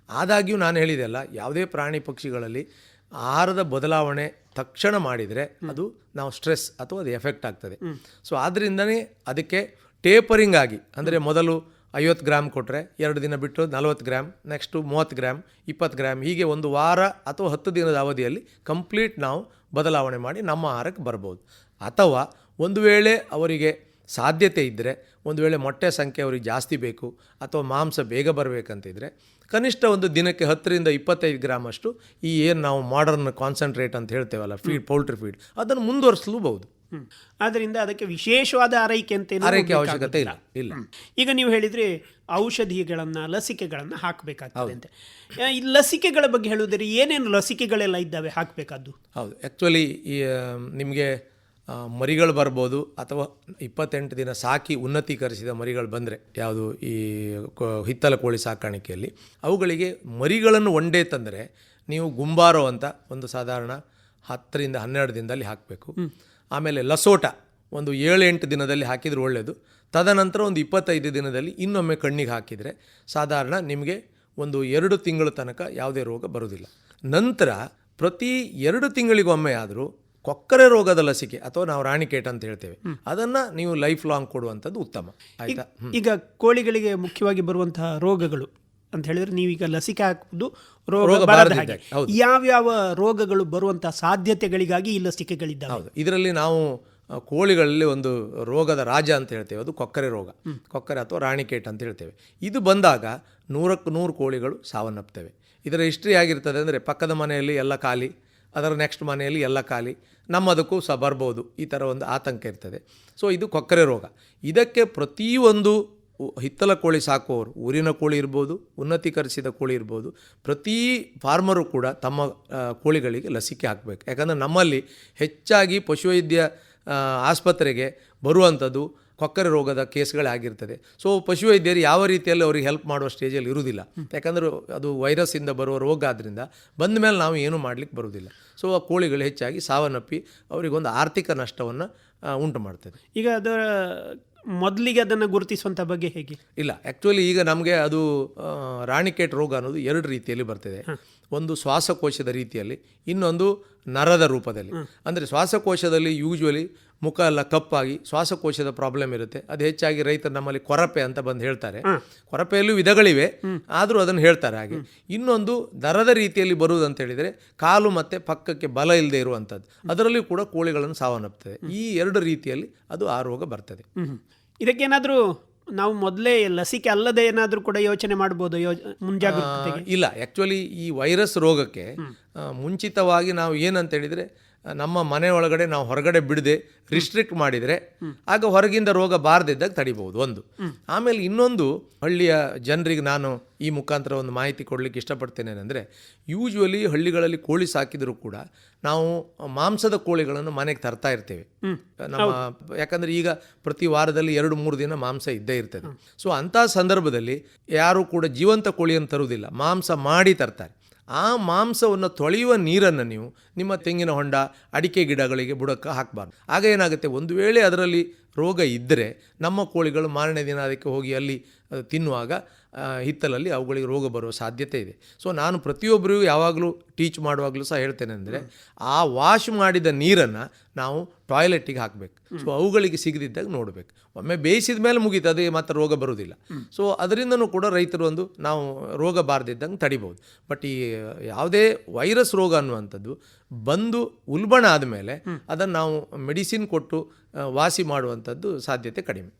ಆದಾಗ್ಯೂ ನಾನು ಹೇಳಿದೆ ಅಲ್ಲ ಯಾವುದೇ ಪ್ರಾಣಿ ಪಕ್ಷಿಗಳಲ್ಲಿ ಆಹಾರದ ಬದಲಾವಣೆ ತಕ್ಷಣ ಮಾಡಿದರೆ ಅದು ನಾವು ಸ್ಟ್ರೆಸ್ ಅಥವಾ ಅದು ಎಫೆಕ್ಟ್ ಆಗ್ತದೆ. ಸೊ ಆದ್ದರಿಂದನೇ ಅದಕ್ಕೆ ಟೇಪರಿಂಗ್ ಆಗಿ, ಅಂದರೆ ಮೊದಲು ಐವತ್ತು ಗ್ರಾಮ್ ಕೊಟ್ಟರೆ ಎರಡು ದಿನ ಬಿಟ್ಟು ನಲವತ್ತು ಗ್ರಾಮ್ ನೆಕ್ಸ್ಟು ಮೂವತ್ತು ಗ್ರಾಮ್ ಇಪ್ಪತ್ತು ಗ್ರಾಮ್ ಹೀಗೆ ಒಂದು ವಾರ ಅಥವಾ ಹತ್ತು ದಿನದ ಅವಧಿಯಲ್ಲಿ ಕಂಪ್ಲೀಟ್ ನಾವು ಬದಲಾವಣೆ ಮಾಡಿ ನಮ್ಮ ಆಹಾರಕ್ಕೆ ಬರ್ಬೋದು. ಅಥವಾ ಒಂದು ವೇಳೆ ಅವರಿಗೆ ಸಾಧ್ಯತೆ ಇದ್ದರೆ ಒಂದು ವೇಳೆ ಮೊಟ್ಟೆ ಸಂಖ್ಯೆ ಅವರಿಗೆ ಜಾಸ್ತಿ ಬೇಕು ಅಥವಾ ಮಾಂಸ ಬೇಗ ಬರಬೇಕಂತಿದ್ರೆ ಕನಿಷ್ಠ ಒಂದು ದಿನಕ್ಕೆ ಹತ್ತರಿಂದ ಇಪ್ಪತ್ತೈದು ಗ್ರಾಮ್ ಅಷ್ಟು ಈ ಏನು ನಾವು ಮಾಡರ್ನ್ ಕಾನ್ಸಂಟ್ರೇಟ್ ಅಂತ ಹೇಳ್ತೇವಲ್ಲ ಫೀಡ್ ಪೌಲ್ಟ್ರಿ ಫೀಡ್ ಅದನ್ನು ಮುಂದುವರಿಸಲೂಬಹುದು. ಆದ್ದರಿಂದ ಅದಕ್ಕೆ ವಿಶೇಷವಾದ ಆರೈಕೆ ಅಂತ ಏನೂ ಆರೈಕೆ ಅವಶ್ಯಕತೆ ಇಲ್ಲ. ಇಲ್ಲ. ಈಗ ನೀವು ಹೇಳಿದರೆ ಔಷಧಿಗಳನ್ನು ಲಸಿಕೆಗಳನ್ನ ಹಾಕಬೇಕಾಗ್ತದೆ ಅಂತ. ಈ ಲಸಿಕೆಗಳ ಬಗ್ಗೆ ಹೇಳುವುದ್ರೆ ಏನೇನು ಲಸಿಕೆಗಳೆಲ್ಲ ಇದ್ದಾವೆ ಹಾಕಬೇಕಾದ್ದು? ಹೌದು. ಆ್ಯಕ್ಚುಲಿ ಈ ನಿಮಗೆ ಮರಿಗಳು ಬರ್ಬೋದು ಅಥವಾ ಇಪ್ಪತ್ತೆಂಟು ದಿನ ಸಾಕಿ ಉನ್ನತೀಕರಿಸಿದ ಮರಿಗಳು ಬಂದರೆ ಯಾವುದು ಈ ಹಿತ್ತಲ ಕೋಳಿ ಸಾಕಾಣಿಕೆಯಲ್ಲಿ ಅವುಗಳಿಗೆ ಮರಿಗಳನ್ನು ಒಂಡೇ ತಂದರೆ ನೀವು ಗುಂಬಾರೋ ಅಂತ ಒಂದು ಸಾಧಾರಣ ಹತ್ತರಿಂದ ಹನ್ನೆರಡು ದಿನದಲ್ಲಿ ಹಾಕಬೇಕು. ಆಮೇಲೆ ಲಸೋಟ ಒಂದು ಏಳು ಎಂಟು ದಿನದಲ್ಲಿ ಹಾಕಿದರೆ ಒಳ್ಳೆಯದು ತದನಂತರ ಒಂದು ಇಪ್ಪತ್ತೈದು ದಿನದಲ್ಲಿ ಇನ್ನೊಮ್ಮೆ ಕಣ್ಣಿಗೆ ಹಾಕಿದರೆ ಸಾಧಾರಣ ನಿಮಗೆ ಒಂದು ಎರಡು ತಿಂಗಳ ತನಕ ಯಾವುದೇ ರೋಗ ಬರೋದಿಲ್ಲ ನಂತರ ಪ್ರತಿ ಎರಡು ತಿಂಗಳಿಗೊಮ್ಮೆ ಆದರೂ ಕೊಕ್ಕರೆ ರೋಗದ ಲಸಿಕೆ ಅಥವಾ ನಾವು ರಾಣಿಕೇಟ್ ಅಂತ ಹೇಳ್ತೇವೆ. ಅದನ್ನು ನೀವು ಲೈಫ್ ಲಾಂಗ್ ಕೊಡುವಂಥದ್ದು ಉತ್ತಮ. ಆಯಿತಾ? ಈಗ ಕೋಳಿಗಳಿಗೆ ಮುಖ್ಯವಾಗಿ ಬರುವಂತಹ ರೋಗಗಳು ಅಂತ ಹೇಳಿದ್ರೆ ನೀವೀಗ ಲಸಿಕೆ ಹಾಕುವುದು ರೋಗ ಬರದ ಹೌದು. ಯಾವ್ಯಾವ ರೋಗಗಳು ಬರುವಂತಹ ಸಾಧ್ಯತೆಗಳಿಗಾಗಿ ಈ ಲಸಿಕೆಗಳಿದ್ದಾವೆ? ಹೌದು. ಇದರಲ್ಲಿ ನಾವು ಕೋಳಿಗಳಲ್ಲಿ ಒಂದು ರೋಗದ ರಾಜ ಅಂತ ಹೇಳ್ತೇವೆ. ಅದು ಕೊಕ್ಕರೆ ರೋಗ. ಕೊಕ್ಕರೆ ಅಥವಾ ರಾಣಿಕೇಟ್ ಅಂತ ಹೇಳ್ತೇವೆ. ಇದು ಬಂದಾಗ ನೂರಕ್ಕೆ ನೂರು ಕೋಳಿಗಳು ಸಾವನ್ನಪ್ತವೆ ಇದರ ಹಿಸ್ಟ್ರಿ ಆಗಿರ್ತದೆ ಅಂದರೆ ಪಕ್ಕದ ಮನೆಯಲ್ಲಿ ಎಲ್ಲ ಖಾಲಿ ಅದರ ನೆಕ್ಸ್ಟ್ ಮನೆಯಲ್ಲಿ ಎಲ್ಲ ಖಾಲಿ. ನಮ್ಮದಕ್ಕೂ ಸಹ ಬರ್ಬೋದು. ಈ ಥರ ಒಂದು ಆತಂಕ ಇರ್ತದೆ. ಸೊ ಇದು ಕೊಕ್ಕರೆ ರೋಗ. ಇದಕ್ಕೆ ಪ್ರತಿಯೊಂದು ಹಿತ್ತಲ ಕೋಳಿ ಸಾಕುವವರು ಊರಿನ ಕೋಳಿ ಇರ್ಬೋದು, ಉನ್ನತೀಕರಿಸಿದ ಕೋಳಿ ಇರ್ಬೋದು. ಪ್ರತಿ ಫಾರ್ಮರು ಕೂಡ ತಮ್ಮ ಕೋಳಿಗಳಿಗೆ ಲಸಿಕೆ ಹಾಕಬೇಕು. ಯಾಕಂದರೆ ನಮ್ಮಲ್ಲಿ ಹೆಚ್ಚಾಗಿ ಪಶುವೈದ್ಯ ಆಸ್ಪತ್ರೆಗೆ ಬರುವಂಥದ್ದು ಕೊಕ್ಕರೆ ರೋಗದ ಕೇಸ್ಗಳಾಗಿರ್ತದೆ ಸೊ ಪಶುವೈದ್ಯರು ಯಾವ ರೀತಿಯಲ್ಲಿ ಅವ್ರಿಗೆ ಹೆಲ್ಪ್ ಮಾಡುವ ಸ್ಟೇಜಲ್ಲಿ ಇರುವುದಿಲ್ಲ. ಯಾಕಂದರೆ ಅದು ವೈರಸ್ಸಿಂದ ಬರುವ ರೋಗ ಆದ್ದರಿಂದ ಬಂದ ಮೇಲೆ ನಾವು ಏನೂ ಮಾಡಲಿಕ್ಕೆ ಬರುವುದಿಲ್ಲ. ಸೊ ಆ ಕೋಳಿಗಳು ಹೆಚ್ಚಾಗಿ ಸಾವನ್ನಪ್ಪಿ ಅವರಿಗೊಂದು ಆರ್ಥಿಕ ನಷ್ಟವನ್ನು ಉಂಟು ಮಾಡ್ತದೆ. ಈಗ ಅದರ ಮೊದಲಿಗೆ ಅದನ್ನು ಗುರುತಿಸುವಂಥ ಬಗ್ಗೆ ಹೇಗೆ? ಇಲ್ಲ ಆ್ಯಕ್ಚುಲಿ ಈಗ ನಮಗೆ ಅದು ರಾಣಿಕೇಟ್ ರೋಗ ಅನ್ನೋದು ಎರಡು ರೀತಿಯಲ್ಲಿ ಬರ್ತದೆ. ಒಂದು ಶ್ವಾಸಕೋಶದ ರೀತಿಯಲ್ಲಿ ಇನ್ನೊಂದು ನರದ ರೂಪದಲ್ಲಿ. ಅಂದರೆ ಶ್ವಾಸಕೋಶದಲ್ಲಿ ಯೂಶ್ವಲಿ ಮುಖ ಎಲ್ಲ ಕಪ್ಪಾಗಿ ಶ್ವಾಸಕೋಶದ ಪ್ರಾಬ್ಲಮ್ ಇರುತ್ತೆ. ಅದು ಹೆಚ್ಚಾಗಿ ರೈತರು ನಮ್ಮಲ್ಲಿ ಕೊರಪೆ ಅಂತ ಬಂದು ಹೇಳ್ತಾರೆ. ಕೊರಪೆಯಲ್ಲೂ ವಿಧಗಳಿವೆ ಆದರೂ ಅದನ್ನು ಹೇಳ್ತಾರೆ ಹಾಗೆ. ಇನ್ನೊಂದು ದರದ ರೀತಿಯಲ್ಲಿ ಬರುವುದು ಅಂತ ಹೇಳಿದರೆ ಕಾಲು ಮತ್ತು ಪಕ್ಕಕ್ಕೆ ಬಲ ಇಲ್ಲದೆ ಇರುವಂಥದ್ದು. ಅದರಲ್ಲಿಯೂ ಕೂಡ ಕೋಳಿಗಳನ್ನು ಸಾವನ್ನಪ್ತದೆ. ಈ ಎರಡು ರೀತಿಯಲ್ಲಿ ಅದು ಆ ರೋಗ ಬರ್ತದೆ. ಇದಕ್ಕೇನಾದರೂ ನಾವು ಮೊದಲೇ ಲಸಿಕೆ ಅಲ್ಲದೆ ಏನಾದರೂ ಕೂಡ ಯೋಚನೆ ಮಾಡ್ಬೋದು ಯೋ ಮುಂಜಾಗ್ರತೆ ಇಲ್ಲ. ಆ್ಯಕ್ಚುಲಿ ಈ ವೈರಸ್ ರೋಗಕ್ಕೆ ಮುಂಚಿತವಾಗಿ ನಾವು ಏನಂತ ಹೇಳಿದರೆ ನಮ್ಮ ಮನೆ ಒಳಗಡೆ ನಾವು ಹೊರಗಡೆ ಬಿಡದೆ ರಿಸ್ಟ್ರಿಕ್ಟ್ ಮಾಡಿದರೆ ಆಗ ಹೊರಗಿಂದ ರೋಗ ಬಾರದಿದ್ದಾಗ ತಡಿಬಹುದು ಒಂದು. ಆಮೇಲೆ ಇನ್ನೊಂದು ಹಳ್ಳಿಯ ಜನರಿಗೆ ನಾನು ಈ ಮುಖಾಂತರ ಒಂದು ಮಾಹಿತಿ ಕೊಡಲಿಕ್ಕೆ ಇಷ್ಟಪಡ್ತೇನೆ ಅಂದರೆ ಯೂಶ್ವಲಿ ಹಳ್ಳಿಗಳಲ್ಲಿ ಕೋಳಿ ಸಾಕಿದರೂ ಕೂಡ ನಾವು ಮಾಂಸದ ಕೋಳಿಗಳನ್ನು ಮನೆಗೆ ತರ್ತಾ ಇರ್ತೇವೆ. ನಮ್ಮ ಯಾಕಂದರೆ ಈಗ ಪ್ರತಿ ವಾರದಲ್ಲಿ ಎರಡು, ಮೂರು ದಿನ ಮಾಂಸ ಇದ್ದೇ ಇರ್ತದೆ. ಸೊ ಅಂಥ ಸಂದರ್ಭದಲ್ಲಿ ಯಾರು ಕೂಡ ಜೀವಂತ ಕೋಳಿಯನ್ನು ತರುವುದಿಲ್ಲ. ಮಾಂಸ ಮಾಡಿ ತರ್ತಾರೆ. ಆ ಮಾಂಸವನ್ನು ತೊಳೆಯುವ ನೀರನ್ನು ನೀವು ನಿಮ್ಮ ತೆಂಗಿನ ಹೊಂಡ, ಅಡಿಕೆ ಗಿಡಗಳಿಗೆ ಬುಡಕ್ಕೆ ಹಾಕಬಾರ್ದು. ಆಗ ಏನಾಗುತ್ತೆ? ಒಂದು ವೇಳೆ ಅದರಲ್ಲಿ ರೋಗ ಇದ್ದರೆ ನಮ್ಮ ಕೋಳಿಗಳು ಮಾರನೇ ದಿನ ಅದಕ್ಕೆ ಹೋಗಿ ಅಲ್ಲಿ ತಿನ್ನುವಾಗ ಹಿತ್ತಲಲ್ಲಿ ಅವುಗಳಿಗೆ ರೋಗ ಬರುವ ಸಾಧ್ಯತೆ ಇದೆ. ಸೊ ನಾನು ಪ್ರತಿಯೊಬ್ಬರಿಗೂ ಯಾವಾಗಲೂ ಟೀಚ್ ಮಾಡುವಾಗಲೂ ಸಹ ಹೇಳ್ತೇನೆ ಅಂದರೆ, ಆ ವಾಶ್ ಮಾಡಿದ ನೀರನ್ನು ನಾವು ಟಾಯ್ಲೆಟಿಗೆ ಹಾಕಬೇಕು. ಸೊ ಅವುಗಳಿಗೆ ಸಿಗದಿದ್ದಾಗ ನೋಡಬೇಕು. ಒಮ್ಮೆ ಬೇಯಿಸಿದ ಮೇಲೆ ಮುಗೀತು, ಅದೇ ಮಾತ್ರ ರೋಗ ಬರುವುದಿಲ್ಲ. ಸೊ ಅದರಿಂದನೂ ಕೂಡ ರೈತರು ಒಂದು ನಾವು ರೋಗ ಬಾರದಿದ್ದಂಗೆ ತಡಿಬೋದು. ಬಟ್ ಈ, ಯಾವುದೇ ವೈರಸ್ ರೋಗ ಅನ್ನುವಂಥದ್ದು ಬಂದು ಉಲ್ಬಣ ಆದಮೇಲೆ ಅದನ್ನು ನಾವು ಮೆಡಿಸಿನ್ ಕೊಟ್ಟು ವಾಸಿ ಮಾಡುವಂಥದ್ದು ಸಾಧ್ಯತೆ ಕಡಿಮೆ.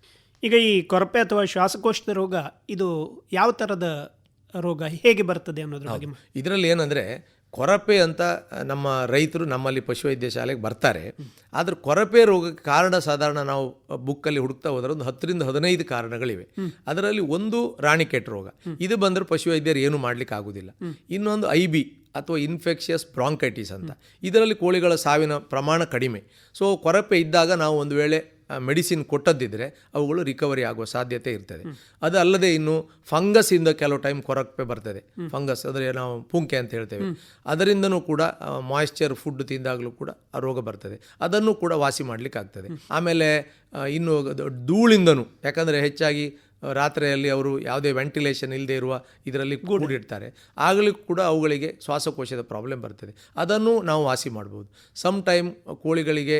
ಈಗ ಈ ಕೊರಪೆ ಅಥವಾ ಶ್ವಾಸಕೋಶದ ರೋಗ ಇದು ಯಾವ ಥರದ ರೋಗ ಹೇಗೆ ಬರ್ತದೆ ಅನ್ನೋದ್ರ ಬಗ್ಗೆ ಇದರಲ್ಲಿ ಏನಂದರೆ ಕೊರಪೆ ಅಂತ ನಮ್ಮ ರೈತರು ನಮ್ಮಲ್ಲಿ ಪಶುವೈದ್ಯ ಶಾಲೆಗೆ ಬರ್ತಾರೆ. ಆದರೆ ಕೊರಪೆ ರೋಗಕ್ಕೆ ಕಾರಣ ಸಾಧಾರಣ ನಾವು ಬುಕ್ಕಲ್ಲಿ ಹುಡುಕ್ತಾ ಹೋದ್ರೆ ಒಂದು ಹತ್ತರಿಂದ ಹದಿನೈದು ಕಾರಣಗಳಿವೆ. ಅದರಲ್ಲಿ ಒಂದು ರಾಣಿಕೆಟ್ ರೋಗ. ಇದು ಬಂದರೆ ಪಶುವೈದ್ಯರು ಏನು ಮಾಡ್ಲಿಕ್ಕೆ ಆಗೋದಿಲ್ಲ ಇನ್ನೊಂದು ಐ ಬಿ. ಅಥವಾ ಇನ್ಫೆಕ್ಷಿಯಸ್ ಬ್ರಾಂಕೈಟಿಸ್ ಅಂತ. ಇದರಲ್ಲಿ ಕೋಳಿಗಳ ಸಾವಿನ ಪ್ರಮಾಣ ಕಡಿಮೆ. ಸೊ ಕೊರಪೆ ಇದ್ದಾಗ ನಾವು ಒಂದು ವೇಳೆ ಮೆಡಿಸಿನ್ ಕೊಟ್ಟದ್ದಿದ್ದರೆ ಅವುಗಳು ರಿಕವರಿ ಆಗುವ ಸಾಧ್ಯತೆ ಇರ್ತದೆ. ಅದಲ್ಲದೆ ಇನ್ನು ಫಂಗಸ್ ಇಂದ ಕೆಲವು ಟೈಮ್ ಕೊರಪೆ ಬರ್ತದೆ. ಫಂಗಸ್ ಅಂದರೆ ನಾವು ಪುಂಕೆ ಅಂತ ಹೇಳ್ತೇವೆ. ಅದರಿಂದನೂ ಕೂಡ ಮಾಯಿಶ್ಚರ್ ಫುಡ್ ತಿಂದಾಗಲೂ ಕೂಡ ಆ ರೋಗ ಬರ್ತದೆ. ಅದನ್ನು ಕೂಡ ವಾಸಿ ಮಾಡಲಿಕ್ಕೆ ಆಗ್ತದೆ ಆಮೇಲೆ ಇನ್ನು ಧೂಳಿಂದನೂ, ಯಾಕಂದರೆ ಹೆಚ್ಚಾಗಿ ರಾತ್ರಿಯಲ್ಲಿ ಅವರು ಯಾವುದೇ ವೆಂಟಿಲೇಷನ್ ಇಲ್ಲದೆ ಇರುವ ಇದರಲ್ಲಿ ಕೂಡಿಡ್ತಾರೆ ಆಗಲೂ ಕೂಡ ಅವುಗಳಿಗೆ ಶ್ವಾಸಕೋಶದ ಪ್ರಾಬ್ಲಮ್ ಬರ್ತದೆ. ಅದನ್ನು ನಾವು ವಾಸಿ ಮಾಡ್ಬೋದು. ಸಮ್ ಟೈಮ್ ಕೋಳಿಗಳಿಗೆ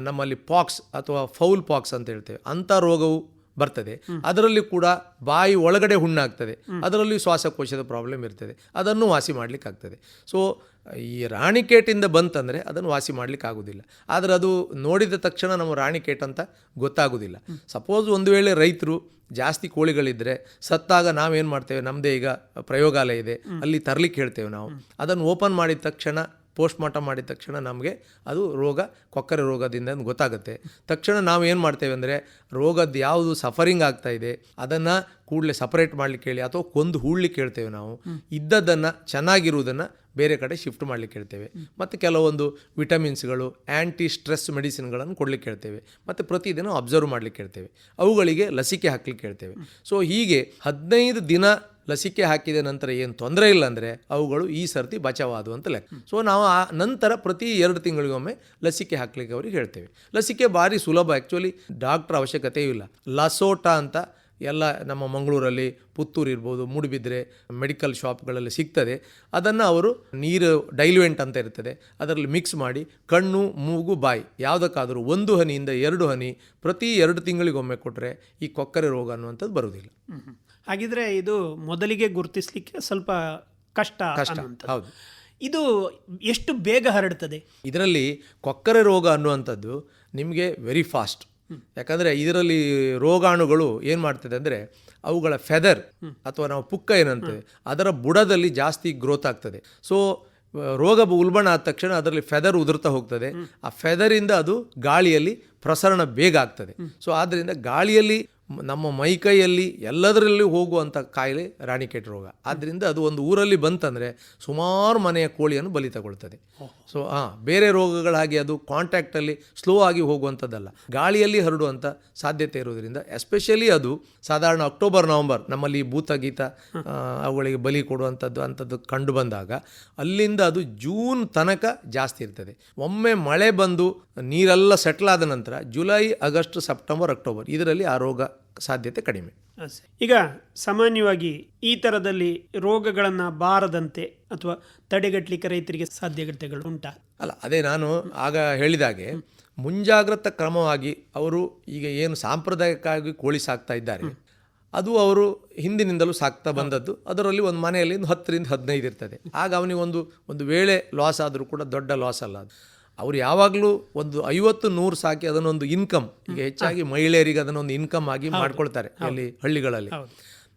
ನಮ್ಮಲ್ಲಿ ಪಾಕ್ಸ್ ಅಥವಾ ಫೌಲ್ ಪಾಕ್ಸ್ ಅಂತ ಹೇಳ್ತೇವೆ. ಅಂಥ ರೋಗವು ಬರ್ತದೆ. ಅದರಲ್ಲಿ ಕೂಡ ಬಾಯಿ ಒಳಗಡೆ ಹುಣ್ಣಾಗ್ತದೆ. ಅದರಲ್ಲಿ ಶ್ವಾಸಕೋಶದ ಪ್ರಾಬ್ಲಮ್ ಇರ್ತದೆ. ಅದನ್ನು ವಾಸಿ ಮಾಡಲಿಕ್ಕಾಗ್ತದೆ. ಸೊ ಈ ರಾಣಿಕೇಟಿಂದ ಬಂತಂದರೆ ಅದನ್ನು ವಾಸಿ ಮಾಡ್ಲಿಕ್ಕೆ ಆಗೋದಿಲ್ಲ ಆದರೆ ಅದು ನೋಡಿದ ತಕ್ಷಣ ನಮ್ಮ ರಾಣಿಕೇಟ್ ಅಂತ ಗೊತ್ತಾಗೋದಿಲ್ಲ. ಸಪೋಸ್ ಒಂದು ವೇಳೆ ರೈತರು ಜಾಸ್ತಿ ಕೋಳಿಗಳಿದ್ದರೆ ಸತ್ತಾಗ ನಾವೇನು ಮಾಡ್ತೇವೆ? ನಮ್ಮದೇ ಈಗ ಪ್ರಯೋಗಾಲಯ ಇದೆ. ಅಲ್ಲಿ ತರಲಿಕ್ಕೆ ಹೇಳ್ತೇವೆ ನಾವು. ಅದನ್ನು ಓಪನ್ ಮಾಡಿದ ತಕ್ಷಣ ಪೋಸ್ಟ್ಮಾರ್ಟಮ್ ಮಾಡಿದ ತಕ್ಷಣ ನಮಗೆ ಅದು ರೋಗ ಕೊಕ್ಕರೆ ರೋಗದಿಂದ ಗೊತ್ತಾಗುತ್ತೆ. ತಕ್ಷಣ ನಾವು ಏನು ಮಾಡ್ತೇವೆ ಅಂದರೆ ರೋಗದ್ದು ಯಾವುದು ಸಫರಿಂಗ್ ಆಗ್ತಾ ಇದೆ ಅದನ್ನು ಕೂಡಲೇ ಸಪರೇಟ್ ಮಾಡ್ಲಿಕ್ಕೆ ಹೇಳಿ ಅಥವಾ ಕೊಂದು ಹೂಳ್ಲಿಕ್ಕೆ ಹೇಳ್ತೇವೆ ನಾವು. ಇದ್ದದ್ದನ್ನು ಚೆನ್ನಾಗಿರುವುದನ್ನು ಬೇರೆ ಕಡೆ ಶಿಫ್ಟ್ ಮಾಡಲಿಕ್ಕೆ ಹೇಳ್ತೇವೆ. ಮತ್ತು ಕೆಲವೊಂದು ವಿಟಮಿನ್ಸ್ಗಳು ಆ್ಯಂಟಿ ಸ್ಟ್ರೆಸ್ ಮೆಡಿಸಿನ್ಗಳನ್ನು ಕೊಡ್ಲಿಕ್ಕೆ ಹೇಳ್ತೇವೆ. ಮತ್ತು ಪ್ರತಿದಿನ ಅಬ್ಸರ್ವ್ ಮಾಡಲಿಕ್ಕೆ ಹೇಳ್ತೇವೆ. ಅವುಗಳಿಗೆ ಲಸಿಕೆ ಹಾಕ್ಲಿಕ್ಕೆ ಹೇಳ್ತೇವೆ. ಸೊ ಹೀಗೆ ಹದಿನೈದು ದಿನ ಲಸಿಕೆ ಹಾಕಿದ ನಂತರ ಏನು ತೊಂದರೆ ಇಲ್ಲ ಅಂದರೆ ಅವುಗಳು ಈ ಸರ್ತಿ ಬಚಾವಾದು ಅಂತ ಲೆಕ್ಕ. ಸೊ ನಾವು ಆ ನಂತರ ಪ್ರತಿ ಎರಡು ತಿಂಗಳಿಗೊಮ್ಮೆ ಲಸಿಕೆ ಹಾಕ್ಲಿಕ್ಕೆ ಅವ್ರಿಗೆ ಹೇಳ್ತೇವೆ. ಲಸಿಕೆ ಭಾರಿ ಸುಲಭ ಆ್ಯಕ್ಚುಲಿ ಡಾಕ್ಟ್ರ್ ಅವಶ್ಯಕತೆಯೂ ಇಲ್ಲ. ಲಸೋಟ ಅಂತ ಎಲ್ಲ ನಮ್ಮ ಮಂಗಳೂರಲ್ಲಿ ಪುತ್ತೂರು ಇರ್ಬೋದು, ಮೂಡುಬಿದ್ರೆ ಮೆಡಿಕಲ್ ಶಾಪ್ಗಳಲ್ಲಿ ಸಿಗ್ತದೆ. ಅದನ್ನು ಅವರು ನೀರು ಡೈಲ್ವೆಂಟ್ ಅಂತ ಇರ್ತದೆ. ಅದರಲ್ಲಿ ಮಿಕ್ಸ್ ಮಾಡಿ ಕಣ್ಣು, ಮೂಗು, ಬಾಯಿ ಯಾವುದಕ್ಕಾದರೂ ಒಂದು ಹನಿಯಿಂದ ಎರಡು ಹನಿ ಪ್ರತಿ ಎರಡು ತಿಂಗಳಿಗೊಮ್ಮೆ ಕೊಟ್ಟರೆ ಈ ಕೊಕ್ಕರೆ ರೋಗ ಅನ್ನುವಂಥದ್ದು ಬರುವುದಿಲ್ಲ. ಹಾಗಿದ್ರೆ ಇದು ಮೊದಲಿಗೆ ಗುರುತಿಸಲಿಕ್ಕೆ ಸ್ವಲ್ಪ ಕಷ್ಟ ಅನ್ನುವಂಥದ್ದು. ಹೌದು. ಇದು ಎಷ್ಟು ಬೇಗ ಹರಡ್ತದೆ? ಇದರಲ್ಲಿ ಕೊಕ್ಕರೆ ರೋಗ ಅನ್ನುವಂಥದ್ದು ನಿಮಗೆ ವೆರಿ ಫಾಸ್ಟ್ ಯಾಕಂದರೆ ಇದರಲ್ಲಿ ರೋಗಾಣುಗಳು ಏನು ಮಾಡ್ತದೆ ಅಂದರೆ ಅವುಗಳ ಫೆದರ್ ಅಥವಾ ನಾವು ಪುಕ್ಕ ಏನಂತೇವೆ ಅದರ ಬುಡದಲ್ಲಿ ಜಾಸ್ತಿ ಗ್ರೋತ್ ಆಗ್ತದೆ. ಸೊ ರೋಗ ಉಲ್ಬಣ ಆದ ತಕ್ಷಣ ಅದರಲ್ಲಿ ಫೆದರ್ ಉದುರ್ತಾ ಹೋಗ್ತದೆ. ಆ ಫೆದರಿಂದ ಅದು ಗಾಳಿಯಲ್ಲಿ ಪ್ರಸರಣ ಬೇಗ ಆಗ್ತದೆ. ಸೊ ಆದ್ದರಿಂದ ಗಾಳಿಯಲ್ಲಿ ನಮ್ಮ ಮೈಕೈಯಲ್ಲಿ ಎಲ್ಲದರಲ್ಲಿ ಹೋಗುವಂಥ ಕಾಯಿಲೆ ರಾಣಿಕೆಟ್ ರೋಗ. ಆದ್ದರಿಂದ ಅದು ಒಂದು ಊರಲ್ಲಿ ಬಂತಂದರೆ ಸುಮಾರು ಮನೆಯ ಕೋಳಿಯನ್ನು ಬಲಿ ತಗೊಳ್ತದೆ. ಸೊ ಹಾಂ ಬೇರೆ ರೋಗಗಳಾಗಿ ಅದು ಕಾಂಟ್ಯಾಕ್ಟಲ್ಲಿ ಸ್ಲೋ ಆಗಿ ಹೋಗುವಂಥದ್ದಲ್ಲ. ಗಾಳಿಯಲ್ಲಿ ಹರಡುವಂಥ ಸಾಧ್ಯತೆ ಇರೋದ್ರಿಂದ, ಎಸ್ಪೆಷಲಿ ಅದು ಸಾಧಾರಣ ಅಕ್ಟೋಬರ್, ನವಂಬರ್ ನಮ್ಮಲ್ಲಿ ಭೂತ, ಗೀತ ಅವುಗಳಿಗೆ ಬಲಿ ಕೊಡುವಂಥದ್ದು, ಅಂಥದ್ದು ಕಂಡು ಬಂದಾಗ ಅಲ್ಲಿಂದ ಅದು ಜೂನ್ ತನಕ ಜಾಸ್ತಿ ಇರ್ತದೆ. ಒಮ್ಮೆ ಮಳೆ ಬಂದು ನೀರೆಲ್ಲ ಸೆಟ್ಲ್ ಆದ ನಂತರ ಜುಲೈ, ಆಗಸ್ಟ್, ಸೆಪ್ಟೆಂಬರ್, ಅಕ್ಟೋಬರ್ ಇದರಲ್ಲಿ ಆ ರೋಗ ಸಾಧ್ಯತೆ ಕಡಿಮೆ. ಈಗ ಸಾಮಾನ್ಯವಾಗಿ ಈ ಥರದಲ್ಲಿ ರೋಗಗಳನ್ನು ಬಾರದಂತೆ ಅಥವಾ ತಡೆಗಟ್ಟಲಿಕ್ಕೆ ರೈತರಿಗೆ ಸಾಧ್ಯತೆಗಳು ಉಂಟಾ? ಅಲ್ಲ ಅದೇ ನಾನು ಆಗ ಹೇಳಿದಾಗೆ ಮುಂಜಾಗ್ರತಾ ಕ್ರಮವಾಗಿ ಅವರು ಈಗ ಏನು ಸಾಂಪ್ರದಾಯಿಕವಾಗಿ ಕೋಳಿ ಸಾಕ್ತಾ ಇದ್ದಾರೆ ಅದು ಅವರು ಹಿಂದಿನಿಂದಲೂ ಸಾಕ್ತಾ ಬಂದದ್ದು. ಅದರಲ್ಲಿ ಒಂದು ಮನೆಯಲ್ಲಿ ಒಂದು ಹತ್ತರಿಂದ ಹದಿನೈದು ಇರ್ತದೆ. ಆಗ ಅವನಿಗೆ ಒಂದು ಒಂದು ವೇಳೆ ಲಾಸ್ ಆದರೂ ಕೂಡ ದೊಡ್ಡ ಲಾಸ್ ಅಲ್ಲ ಅದು. ಅವ್ರು ಯಾವಾಗಲೂ ಒಂದು ಐವತ್ತು ನೂರು ಸಾಕಿ ಅದನ್ನೊಂದು ಇನ್ಕಮ್ ಈಗ ಹೆಚ್ಚಾಗಿ ಮಹಿಳೆಯರಿಗೆ ಅದನ್ನೊಂದು ಇನ್ಕಮ್ ಆಗಿ ಮಾಡ್ಕೊಳ್ತಾರೆ ಅಲ್ಲಿ ಹಳ್ಳಿಗಳಲ್ಲಿ.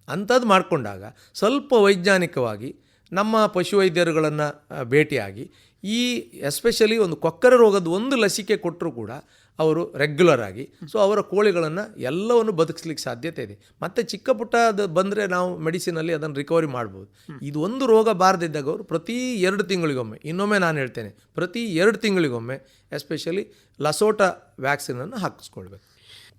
ಅಂಥದ್ದು ಮಾಡಿಕೊಂಡಾಗ ಸ್ವಲ್ಪ ವೈಜ್ಞಾನಿಕವಾಗಿ ನಮ್ಮ ಪಶುವೈದ್ಯರುಗಳನ್ನು ಭೇಟಿಯಾಗಿ ಈ ಎಸ್ಪೆಷಲಿ ಒಂದು ಕೊಕ್ಕರೆ ರೋಗದ ಒಂದು ಲಸಿಕೆ ಕೊಟ್ಟರೂ ಕೂಡ ಅವರು ರೆಗ್ಯುಲರ್ ಆಗಿ. ಸೊ ಅವರ ಕೋಳಿಗಳನ್ನು ಎಲ್ಲವನ್ನು ಬದುಕಿಸ್ಲಿಕ್ಕೆ ಸಾಧ್ಯತೆ ಇದೆ. ಮತ್ತು ಚಿಕ್ಕ ಪುಟ್ಟ ಅದು ಬಂದರೆ ನಾವು ಮೆಡಿಸಿನಲ್ಲಿ ಅದನ್ನು ರಿಕವರಿ ಮಾಡ್ಬೋದು. ಇದು ಒಂದು ರೋಗ ಬಾರದಿದ್ದಾಗ ಅವರು ಪ್ರತಿ ಎರಡು ತಿಂಗಳಿಗೊಮ್ಮೆ ಇನ್ನೊಮ್ಮೆ ನಾನು ಹೇಳ್ತೇನೆ ಪ್ರತಿ ಎರಡು ತಿಂಗಳಿಗೊಮ್ಮೆ ಎಸ್ಪೆಷಲಿ ಲಸೋಟ ವ್ಯಾಕ್ಸಿನನ್ನು ಹಾಕಿಸ್ಕೊಳ್ಬೇಕು.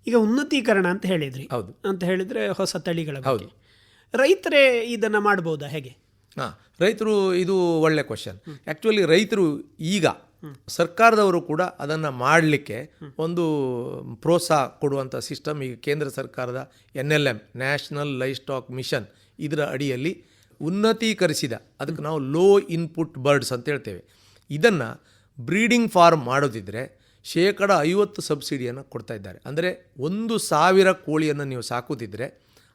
ಈಗ ಉನ್ನತೀಕರಣ ಅಂತ ಹೇಳಿದ್ರಿ. ಹೌದು. ಅಂತ ಹೇಳಿದರೆ ಹೊಸ ತಳಿಗಳ ಹೌದು. ರೈತರೇ ಇದನ್ನು ಮಾಡ್ಬೋದಾ ಹೇಗೆ? ಹಾಂ ರೈತರು ಇದು ಒಳ್ಳೆ ಕ್ವಶನ್ ಆ್ಯಕ್ಚುಲಿ ರೈತರು ಈಗ ಸರ್ಕಾರದವರು ಕೂಡ ಅದನ್ನು ಮಾಡಲಿಕ್ಕೆ ಒಂದು ಪ್ರೋತ್ಸಾಹ ಕೊಡುವಂಥ ಸಿಸ್ಟಮ್ ಈಗ ಕೇಂದ್ರ ಸರ್ಕಾರದ N L M national livestock mission ಇದರ ಅಡಿಯಲ್ಲಿ ಉನ್ನತೀಕರಿಸಿದ, ಅದಕ್ಕೆ ನಾವು ಲೋ ಇನ್ಪುಟ್ ಬರ್ಡ್ಸ್ ಅಂತ ಹೇಳ್ತೇವೆ. ಇದನ್ನು ಬ್ರೀಡಿಂಗ್ ಫಾರ್ಮ್ ಮಾಡೋದಿದ್ರೆ ಶೇಕಡ ಐವತ್ತು ಸಬ್ಸಿಡಿಯನ್ನು ಕೊಡ್ತಾ ಇದ್ದಾರೆ. ಅಂದರೆ ಒಂದು ಸಾವಿರ ಕೋಳಿಯನ್ನು ನೀವು ಸಾಕುತ್ತಿದ್ದರೆ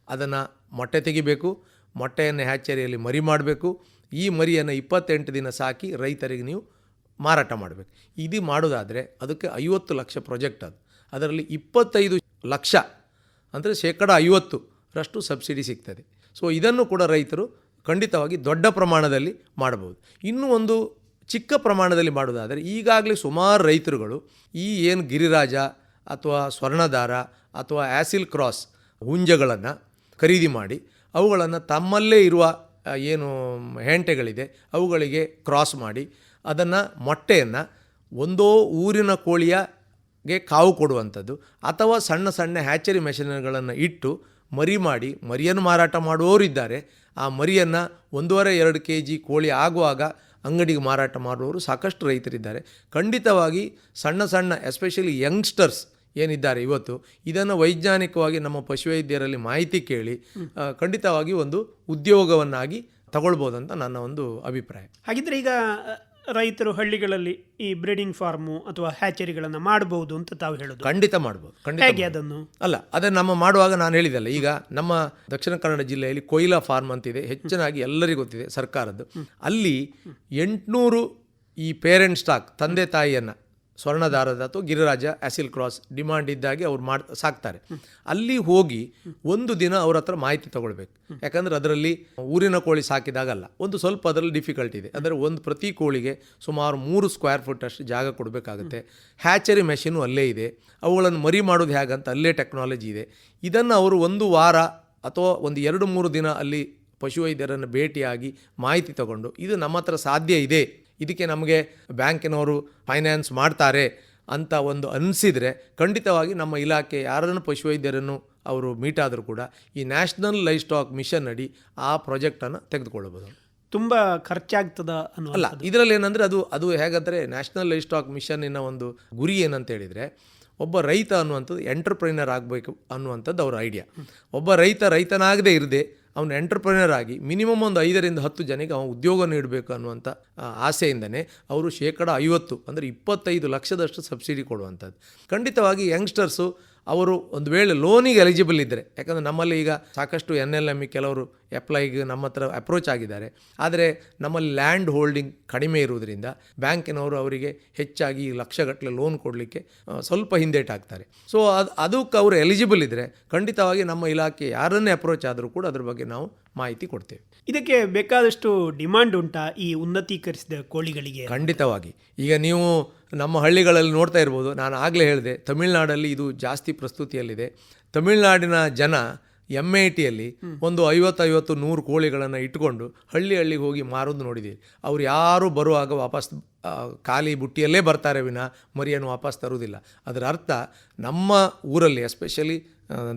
ಅದನ್ನು ಮೊಟ್ಟೆ ತೆಗಿಬೇಕು, ಮೊಟ್ಟೆಯನ್ನು ಹ್ಯಾಚರಿಯಲ್ಲಿ ಮರಿ ಮಾಡಬೇಕು. ಈ ಮರಿಯನ್ನು ಇಪ್ಪತ್ತೆಂಟು ದಿನ ಸಾಕಿ ರೈತರಿಗೆ ನೀವು ಮಾರಾಟ ಮಾಡಬೇಕು. ಇದು ಮಾಡೋದಾದರೆ ಅದಕ್ಕೆ ಐವತ್ತು ಲಕ್ಷ ಪ್ರಾಜೆಕ್ಟ್ ಅದು. ಅದರಲ್ಲಿ ಇಪ್ಪತ್ತೈದು ಲಕ್ಷ ಅಂದರೆ ಶೇಕಡ ಐವತ್ತರಷ್ಟು ಸಬ್ಸಿಡಿ ಸಿಗ್ತದೆ. ಸೊ ಇದನ್ನು ಕೂಡ ರೈತರು ಖಂಡಿತವಾಗಿ ದೊಡ್ಡ ಪ್ರಮಾಣದಲ್ಲಿ ಮಾಡಬಹುದು. ಇನ್ನೂ ಒಂದು ಚಿಕ್ಕ ಪ್ರಮಾಣದಲ್ಲಿ ಮಾಡೋದಾದರೆ ಈಗಾಗಲೇ ಸುಮಾರು ರೈತರುಗಳು ಈ ಏನು ಗಿರಿರಾಜ ಅಥವಾ ಸ್ವರ್ಣದಾರ ಅಥವಾ ಆ್ಯಸಿಲ್ ಕ್ರಾಸ್ ಹುಂಜಗಳನ್ನು ಖರೀದಿ ಮಾಡಿ ಅವುಗಳನ್ನು ತಮ್ಮಲ್ಲೇ ಇರುವ ಏನು ಹೆಂಟೆಗಳಿದೆ ಅವುಗಳಿಗೆ ಕ್ರಾಸ್ ಮಾಡಿ ಅದನ್ನು ಮೊಟ್ಟೆಯನ್ನು ಒಂದೋ ಊರಿನ ಕೋಳಿಯಗೆ ಕಾವು ಕೊಡುವಂಥದ್ದು ಅಥವಾ ಸಣ್ಣ ಸಣ್ಣ ಹ್ಯಾಚರಿ ಮೆಷಿನ್ಗಳನ್ನು ಇಟ್ಟು ಮರಿ ಮಾಡಿ, ಮರಿಯನ್ನು ಮಾರಾಟ ಮಾಡುವವರಿದ್ದಾರೆ ಆ ಮರಿಯನ್ನು ಒಂದೂವರೆ ಎರಡು ಕೆ ಜಿ ಕೋಳಿ ಆಗುವಾಗ ಅಂಗಡಿಗೆ ಮಾರಾಟ ಮಾಡುವವರು ಸಾಕಷ್ಟು ರೈತರಿದ್ದಾರೆ. ಖಂಡಿತವಾಗಿ ಸಣ್ಣ ಸಣ್ಣ ಎಸ್ಪೆಷಲಿ ಯಂಗ್ಸ್ಟರ್ಸ್ ಏನಿದ್ದಾರೆ ಇವತ್ತು, ಇದನ್ನು ವೈಜ್ಞಾನಿಕವಾಗಿ ನಮ್ಮ ಪಶುವೈದ್ಯರಲ್ಲಿ ಮಾಹಿತಿ ಕೇಳಿ ಖಂಡಿತವಾಗಿ ಒಂದು ಉದ್ಯೋಗವನ್ನಾಗಿ ತಗೊಳ್ಬೋದಂತ ನನ್ನ ಒಂದು ಅಭಿಪ್ರಾಯ. ಹಾಗಿದ್ರೆ ಈಗ ರೈತರು ಹಳ್ಳಿಗಳಲ್ಲಿ ಈ ಬ್ರೀಡಿಂಗ್ ಫಾರ್ಮು ಅಥವಾ ಹ್ಯಾಚರಿಗಳನ್ನು ಮಾಡಬಹುದು ಅಂತ ತಾವು ಹೇಳೋದು. ಖಂಡಿತ ಮಾಡ್ಬೋದು ಖಂಡಿತ ಹೇಗೆ ಅದನ್ನು? ಅಲ್ಲ ಅದನ್ನು ನಮ್ಮ ಮಾಡುವಾಗ ನಾನು ಹೇಳಿದಲ್ಲ ಈಗ ನಮ್ಮ ದಕ್ಷಿಣ ಕನ್ನಡ ಜಿಲ್ಲೆಯಲ್ಲಿ ಕೊಯ್ಲಾ ಫಾರ್ಮ್ ಅಂತಿದೆ ಹೆಚ್ಚಿನಾಗಿ ಎಲ್ಲರಿಗೂ ಗೊತ್ತಿದೆ ಸರ್ಕಾರದ್ದು. ಅಲ್ಲಿ ಎಂಟುನೂರು ಈ ಪೇರೆಂಟ್ ಸ್ಟಾಕ್ ತಂದೆ ತಾಯಿಯನ್ನು ಸ್ವರ್ಣದಾರದ ಅಥವಾ ಗಿರಿರಾಜ ಆಸಿಲ್ ಕ್ರಾಸ್ ಡಿಮಾಂಡ್ ಇದ್ದಾಗೆ ಅವ್ರು ಮಾಡ್, ಸಾಕ್ತಾರೆ. ಅಲ್ಲಿ ಹೋಗಿ ಒಂದು ದಿನ ಅವ್ರ ಹತ್ರ ಮಾಹಿತಿ ತಗೊಳ್ಬೇಕು. ಯಾಕಂದ್ರೆ ಅದರಲ್ಲಿ ಊರಿನ ಕೋಳಿ ಸಾಕಿದಾಗಲ್ಲ. ಒಂದು ಸ್ವಲ್ಪ ಅದರಲ್ಲಿ ಡಿಫಿಕಲ್ಟ್ ಇದೆ. ಅಂದರೆ ಒಂದು ಪ್ರತಿ ಕೋಳಿಗೆ ಸುಮಾರು ಮೂರು ಸ್ಕ್ವೇರ್ ಫುಟ್ ಅಷ್ಟು ಜಾಗ ಕೊಡಬೇಕಾಗುತ್ತೆ. ಹ್ಯಾಚರಿ ಮೆಷಿನು ಅಲ್ಲೇ ಇದೆ. ಅವುಗಳನ್ನು ಮರಿ ಮಾಡೋದು ಹೇಗಂತ ಅಲ್ಲೇ ಟೆಕ್ನಾಲಜಿ ಇದೆ. ಇದನ್ನು ಅವರು ಒಂದು ವಾರ ಅಥವಾ ಒಂದು ಎರಡು ಮೂರು ದಿನ ಅಲ್ಲಿ ಪಶುವೈದ್ಯರನ್ನು ಭೇಟಿಯಾಗಿ ಮಾಹಿತಿ ತಗೊಂಡು ಇದು ನಮ್ಮ ಹತ್ರ ಸಾಧ್ಯ ಇದೆ. ಇದಕ್ಕೆ ನಮಗೆ ಬ್ಯಾಂಕಿನವರು ಫೈನಾನ್ಸ್ ಮಾಡ್ತಾರೆ ಅಂತ ಒಂದು ಅನಿಸಿದರೆ ಖಂಡಿತವಾಗಿ ನಮ್ಮ ಇಲಾಖೆ ಯಾರನ್ನು ಪಶುವೈದ್ಯರನ್ನು ಅವರು ಮೀಟ್ ಆದರೂ ಕೂಡ ಈ ನ್ಯಾಷನಲ್ ಲೈಫ್ ಸ್ಟಾಕ್ ಮಿಷನ್ ಅಡಿ ಆ ಪ್ರಾಜೆಕ್ಟನ್ನು ತೆಗೆದುಕೊಳ್ಳಬಹುದು. ತುಂಬ ಖರ್ಚಾಗ್ತದ ಅನ್ನೋ ಅಲ್ಲ ಇದರಲ್ಲಿ ಏನಂದರೆ ಅದು ಅದು ಹೇಗಂದರೆ ನ್ಯಾಷನಲ್ ಲೈಫ್ ಸ್ಟಾಕ್ ಮಿಷನ್ನಿನ ಒಂದು ಗುರಿ ಏನಂತ ಹೇಳಿದರೆ ಒಬ್ಬ ರೈತ ಅನ್ನುವಂಥದ್ದು ಎಂಟರ್ಪ್ರೈನರ್ ಆಗಬೇಕು ಅನ್ನುವಂಥದ್ದು ಅವರ ಐಡಿಯಾ. ಒಬ್ಬ ರೈತ ರೈತನಾಗದೇ ಇರದೆ ಅವನು ಎಂಟರ್ಪ್ರನರ್ ಆಗಿ ಮಿನಿಮಮ್ ಒಂದು ಐದರಿಂದ ಹತ್ತು ಜನಕ್ಕೆ ಅವನು ಉದ್ಯೋಗ ನೀಡಬೇಕು ಅನ್ನುವಂಥ ಆಸೆಯಿಂದನೇ ಅವರು ಶೇಕಡ ಐವತ್ತು ಅಂದರೆ ಇಪ್ಪತ್ತೈದು ಲಕ್ಷದಷ್ಟು ಸಬ್ಸಿಡಿ ಕೊಡುವಂಥದ್ದು. ಖಂಡಿತವಾಗಿ ಯಂಗ್ಸ್ಟರ್ಸು ಅವರು ಒಂದು ವೇಳೆ ಲೋನಿಗೆ ಎಲಿಜಿಬಲ್ ಇದ್ದರೆ ಯಾಕಂದರೆ ನಮ್ಮಲ್ಲಿ ಈಗ ಸಾಕಷ್ಟು ಎನ್ ಎಲ್ ಎಂ ಕೆಲವರು ಎಪ್ಲೈಗೆ ನಮ್ಮ ಹತ್ರ ಅಪ್ರೋಚ್ ಆಗಿದ್ದಾರೆ. ಆದರೆ ನಮ್ಮಲ್ಲಿ ಲ್ಯಾಂಡ್ ಹೋಲ್ಡಿಂಗ್ ಕಡಿಮೆ ಇರುವುದರಿಂದ ಬ್ಯಾಂಕಿನವರು ಅವರಿಗೆ ಹೆಚ್ಚಾಗಿ ಲಕ್ಷಗಟ್ಟಲೆ ಲೋನ್ ಕೊಡಲಿಕ್ಕೆ ಸ್ವಲ್ಪ ಹಿಂದೇಟಾಗ್ತಾರೆ ಸೊ ಅದು, ಅದಕ್ಕೆ ಅವರು ಎಲಿಜಿಬಲ್ ಇದ್ದರೆ ಖಂಡಿತವಾಗಿ ನಮ್ಮ ಇಲಾಖೆ ಯಾರನ್ನೇ ಅಪ್ರೋಚ್ ಆದರೂ ಕೂಡ ಅದ್ರ ಬಗ್ಗೆ ನಾವು ಮಾಹಿತಿ ಕೊಡ್ತೇವೆ. ಇದಕ್ಕೆ ಬೇಕಾದಷ್ಟು ಡಿಮಾಂಡ್ ಉಂಟಾ ಈ ಉನ್ನತೀಕರಿಸಿದ ಕೋಳಿಗಳಿಗೆ? ಖಂಡಿತವಾಗಿ. ಈಗ ನೀವು ನಮ್ಮ ಹಳ್ಳಿಗಳಲ್ಲಿ ನೋಡ್ತಾ ಇರ್ಬೋದು ನಾನು ಆಗಲೇ ಹೇಳಿದೆ ತಮಿಳುನಾಡಲ್ಲಿ ಇದು ಜಾಸ್ತಿ ಪ್ರಸ್ತುತಿಯಲ್ಲಿದೆ. ತಮಿಳುನಾಡಿನ ಜನ ಎಂ ಐ ಟಿಯಲ್ಲಿ ಒಂದು ಐವತ್ತೈವತ್ತು ನೂರು ಕೋಳಿಗಳನ್ನು ಇಟ್ಕೊಂಡು ಹಳ್ಳಿ ಹಳ್ಳಿಗೆ ಹೋಗಿ ಮಾರೋದು ನೋಡಿದ್ದೀವಿ ಅವ್ರು ಯಾರು ಬರುವಾಗ ವಾಪಸ್ ಖಾಲಿ ಬುಟ್ಟಿಯಲ್ಲೇ ಬರ್ತಾರೆ ವಿನ ಮರಿಯನ್ನು ವಾಪಸ್ ತರುವುದಿಲ್ಲ. ಅದರ ಅರ್ಥ ನಮ್ಮ ಊರಲ್ಲಿ ಎಸ್ಪೆಷಲಿ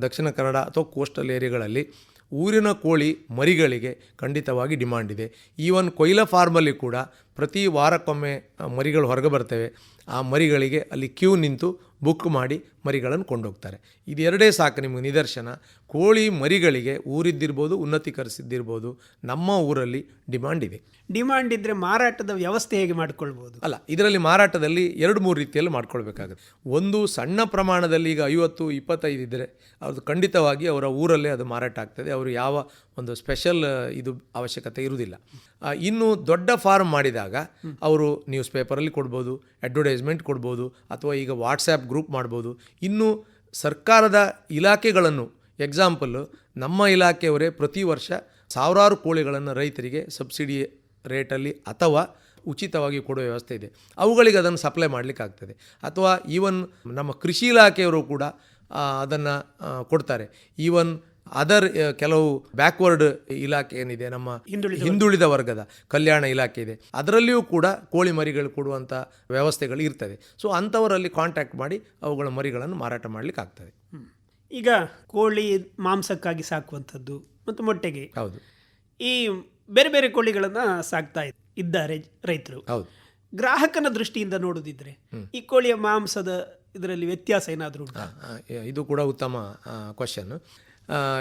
ದಕ್ಷಿಣ ಕನ್ನಡ ಅಥವಾ ಕೋಸ್ಟಲ್ ಏರಿಯಾಗಳಲ್ಲಿ ಊರಿನ ಕೋಳಿ ಮರಿಗಳಿಗೆ ಖಂಡಿತವಾಗಿ ಡಿಮಾಂಡ್ ಇದೆ. ಈವನ್ ಕೊಯ್ಲ ಫಾರ್ಮಲ್ಲಿ ಕೂಡ ಪ್ರತಿ ವಾರಕ್ಕೊಮ್ಮೆ ಮರಿಗಳು ಹೊರಗೆ ಬರ್ತವೆ. ಆ ಮರಿಗಳಿಗೆ ಅಲ್ಲಿ ಕ್ಯೂ ನಿಂತು ಬುಕ್ ಮಾಡಿ ಮರಿಗಳನ್ನು ಕೊಂಡೋಗ್ತಾರೆ. ಇದೆರಡೇ ಎರಡೇ ಸಾಕು ನಿಮಗೆ ನಿದರ್ಶನ. ಕೋಳಿ ಮರಿಗಳಿಗೆ ಊರಿದ್ದಿರ್ಬೋದು ಉನ್ನತೀಕರಿಸಿದ್ದಿರ್ಬೋದು ನಮ್ಮ ಊರಲ್ಲಿ ಡಿಮಾಂಡ್ ಇದೆ. ಡಿಮಾಂಡ್ ಇದ್ದರೆ ಮಾರಾಟದ ವ್ಯವಸ್ಥೆ ಹೇಗೆ ಮಾಡ್ಕೊಳ್ಬೋದು? ಅಲ್ಲ ಇದರಲ್ಲಿ ಮಾರಾಟದಲ್ಲಿ ಎರಡು ಮೂರು ರೀತಿಯಲ್ಲಿ ಮಾಡ್ಕೊಳ್ಬೇಕಾಗುತ್ತೆ. ಒಂದು ಸಣ್ಣ ಪ್ರಮಾಣದಲ್ಲಿ ಈಗ ಐವತ್ತು ಇಪ್ಪತ್ತೈದು ಇದ್ದರೆ ಅದು ಖಂಡಿತವಾಗಿ ಅವರ ಊರಲ್ಲೇ ಅದು ಮಾರಾಟ ಆಗ್ತದೆ. ಅವರು ಯಾವ ಒಂದು ಸ್ಪೆಷಲ್ ಇದು ಅವಶ್ಯಕತೆ ಇರುವುದಿಲ್ಲ. ಇನ್ನು ದೊಡ್ಡ ಫಾರ್ಮ್ ಮಾಡಿದಾಗ ಅವರು ನ್ಯೂಸ್ ಪೇಪರಲ್ಲಿ ಕೊಡ್ಬೋದು ಅಡ್ವರ್ಟೈಸ್ಮೆಂಟ್ ಕೊಡ್ಬೋದು ಅಥವಾ ಈಗ ವಾಟ್ಸ್ಯಾಪ್ ಗ್ರೂಪ್ ಮಾಡ್ಬೋದು. ಇನ್ನು ಸರ್ಕಾರದ ಇಲಾಖೆಗಳನ್ನು ಎಕ್ಸಾಂಪಲ್ಲು ನಮ್ಮ ಇಲಾಖೆಯವರೇ ಪ್ರತಿ ವರ್ಷ ಸಾವಿರಾರು ಕೋಳಿಗಳನ್ನು ರೈತರಿಗೆ ಸಬ್ಸಿಡಿ ರೇಟಲ್ಲಿ ಅಥವಾ ಉಚಿತವಾಗಿ ಕೊಡುವ ವ್ಯವಸ್ಥೆ ಇದೆ. ಅವುಗಳಿಗೆ ಅದನ್ನು ಸಪ್ಲೈ ಮಾಡಲಿಕ್ಕಾಗ್ತದೆ ಅಥವಾ ಈವನ್ ನಮ್ಮ ಕೃಷಿ ಇಲಾಖೆಯವರು ಕೂಡ ಅದನ್ನು ಕೊಡ್ತಾರೆ. ಈವನ್ ಅದರ್ ಕೆಲವು ಬ್ಯಾಕ್ವರ್ಡ್ ಇಲಾಖೆ ಏನಿದೆ ನಮ್ಮ ಹಿಂದುಳಿದ ವರ್ಗದ ಕಲ್ಯಾಣ ಇಲಾಖೆ ಇದೆ. ಅದರಲ್ಲಿಯೂ ಕೂಡ ಕೋಳಿ ಮರಿಗಳು ಕೊಡುವಂಥ ವ್ಯವಸ್ಥೆಗಳು ಇರ್ತದೆ. ಸೊ ಅಂಥವರಲ್ಲಿ ಕಾಂಟ್ಯಾಕ್ಟ್ ಮಾಡಿ ಅವುಗಳ ಮರಿಗಳನ್ನು ಮಾರಾಟ ಮಾಡ್ಲಿಕ್ಕೆ ಆಗ್ತದೆ. ಈಗ ಕೋಳಿ ಮಾಂಸಕ್ಕಾಗಿ ಸಾಕುವಂಥದ್ದು ಮತ್ತು ಮೊಟ್ಟೆಗೆ ಹೌದು. ಈ ಬೇರೆ ಬೇರೆ ಕೋಳಿಗಳನ್ನು ಸಾಕ್ತಾ ಇದ್- ಇದ್ದಾರೆ ರೈತರು. ಹೌದು. ಗ್ರಾಹಕನ ದೃಷ್ಟಿಯಿಂದ ನೋಡೋದಿದ್ರೆ ಈ ಕೋಳಿಯ ಮಾಂಸದ ಇದರಲ್ಲಿ ವ್ಯತ್ಯಾಸ ಏನಾದರೂ ಇದು ಕೂಡ ಉತ್ತಮ ಕ್ವಶನ್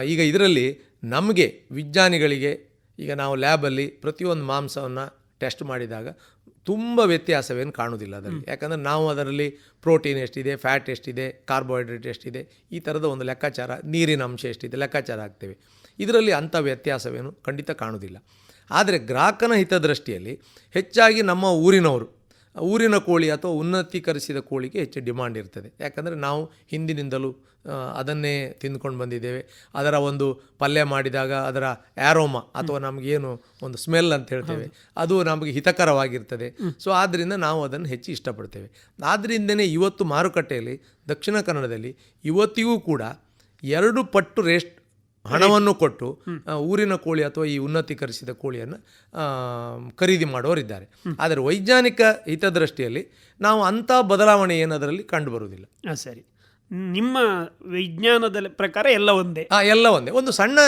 ಈಗ ಇದರಲ್ಲಿ ನಮಗೆ ವಿಜ್ಞಾನಿಗಳಿಗೆ ಈಗ ನಾವು ಲ್ಯಾಬಲ್ಲಿ ಪ್ರತಿಯೊಂದು ಮಾಂಸವನ್ನು ಟೆಸ್ಟ್ ಮಾಡಿದಾಗ ತುಂಬ ವ್ಯತ್ಯಾಸವೇನು ಕಾಣುವುದಿಲ್ಲ ಅದರಲ್ಲಿ. ಯಾಕಂದರೆ ನಾವು ಅದರಲ್ಲಿ ಪ್ರೋಟೀನ್ ಎಷ್ಟಿದೆ ಫ್ಯಾಟ್ ಎಷ್ಟಿದೆ ಕಾರ್ಬೋಹೈಡ್ರೇಟ್ ಎಷ್ಟಿದೆ ಈ ಥರದ ಒಂದು ಲೆಕ್ಕಾಚಾರ ನೀರಿನ ಅಂಶ ಎಷ್ಟಿದೆ ಲೆಕ್ಕಾಚಾರ ಆಗ್ತೇವೆ. ಇದರಲ್ಲಿ ಅಂಥ ವ್ಯತ್ಯಾಸವೇನು ಖಂಡಿತ ಕಾಣುವುದಿಲ್ಲ. ಆದರೆ ಗ್ರಾಹಕನ ಹಿತದೃಷ್ಟಿಯಲ್ಲಿ ಹೆಚ್ಚಾಗಿ ನಮ್ಮ ಊರಿನವರು ಊರಿನ ಕೋಳಿ ಅಥವಾ ಉನ್ನತೀಕರಿಸಿದ ಕೋಳಿಗೆ ಹೆಚ್ಚು ಡಿಮಾಂಡ್ ಇರ್ತದೆ. ಯಾಕಂದರೆ ನಾವು ಹಿಂದಿನಿಂದಲೂ ಅದನ್ನೇ ತಿಂದ್ಕೊಂಡು ಬಂದಿದ್ದೇವೆ. ಅದರ ಒಂದು ಪಲ್ಯ ಮಾಡಿದಾಗ ಅದರ ಆ್ಯರೋಮ ಅಥವಾ ನಮಗೇನು ಒಂದು ಸ್ಮೆಲ್ ಅಂತ ಹೇಳ್ತೇವೆ ಅದು ನಮಗೆ ಹಿತಕರವಾಗಿರ್ತದೆ. ಸೊ ಆದ್ದರಿಂದ ನಾವು ಅದನ್ನು ಹೆಚ್ಚು ಇಷ್ಟಪಡ್ತೇವೆ. ಆದ್ದರಿಂದನೇ ಇವತ್ತು ಮಾರುಕಟ್ಟೆಯಲ್ಲಿ ದಕ್ಷಿಣ ಕನ್ನಡದಲ್ಲಿ ಇವತ್ತಿಗೂ ಕೂಡ ಎರಡು ಪಟ್ಟು ರೇಸ್ಟ್ ಹಣವನ್ನು ಕೊಟ್ಟು ಊರಿನ ಕೋಳಿ ಅಥವಾ ಈ ಉನ್ನತೀಕರಿಸಿದ ಕೋಳಿಯನ್ನು ಖರೀದಿ ಮಾಡೋರಿದ್ದಾರೆ ಆದರೆ ವೈಜ್ಞಾನಿಕ ಹಿತದೃಷ್ಟಿಯಲ್ಲಿ ನಾವು ಅಂಥ ಬದಲಾವಣೆ ಏನದರಲ್ಲಿ ಕಂಡುಬರುವುದಿಲ್ಲ. ಹಾಂ ಸರಿ. ನಿಮ್ಮ ವಿಜ್ಞಾನದ ಪ್ರಕಾರ ಎಲ್ಲ ಒಂದೇ? ಹಾಂ ಎಲ್ಲ ಒಂದೇ. ಒಂದು ಸಣ್ಣ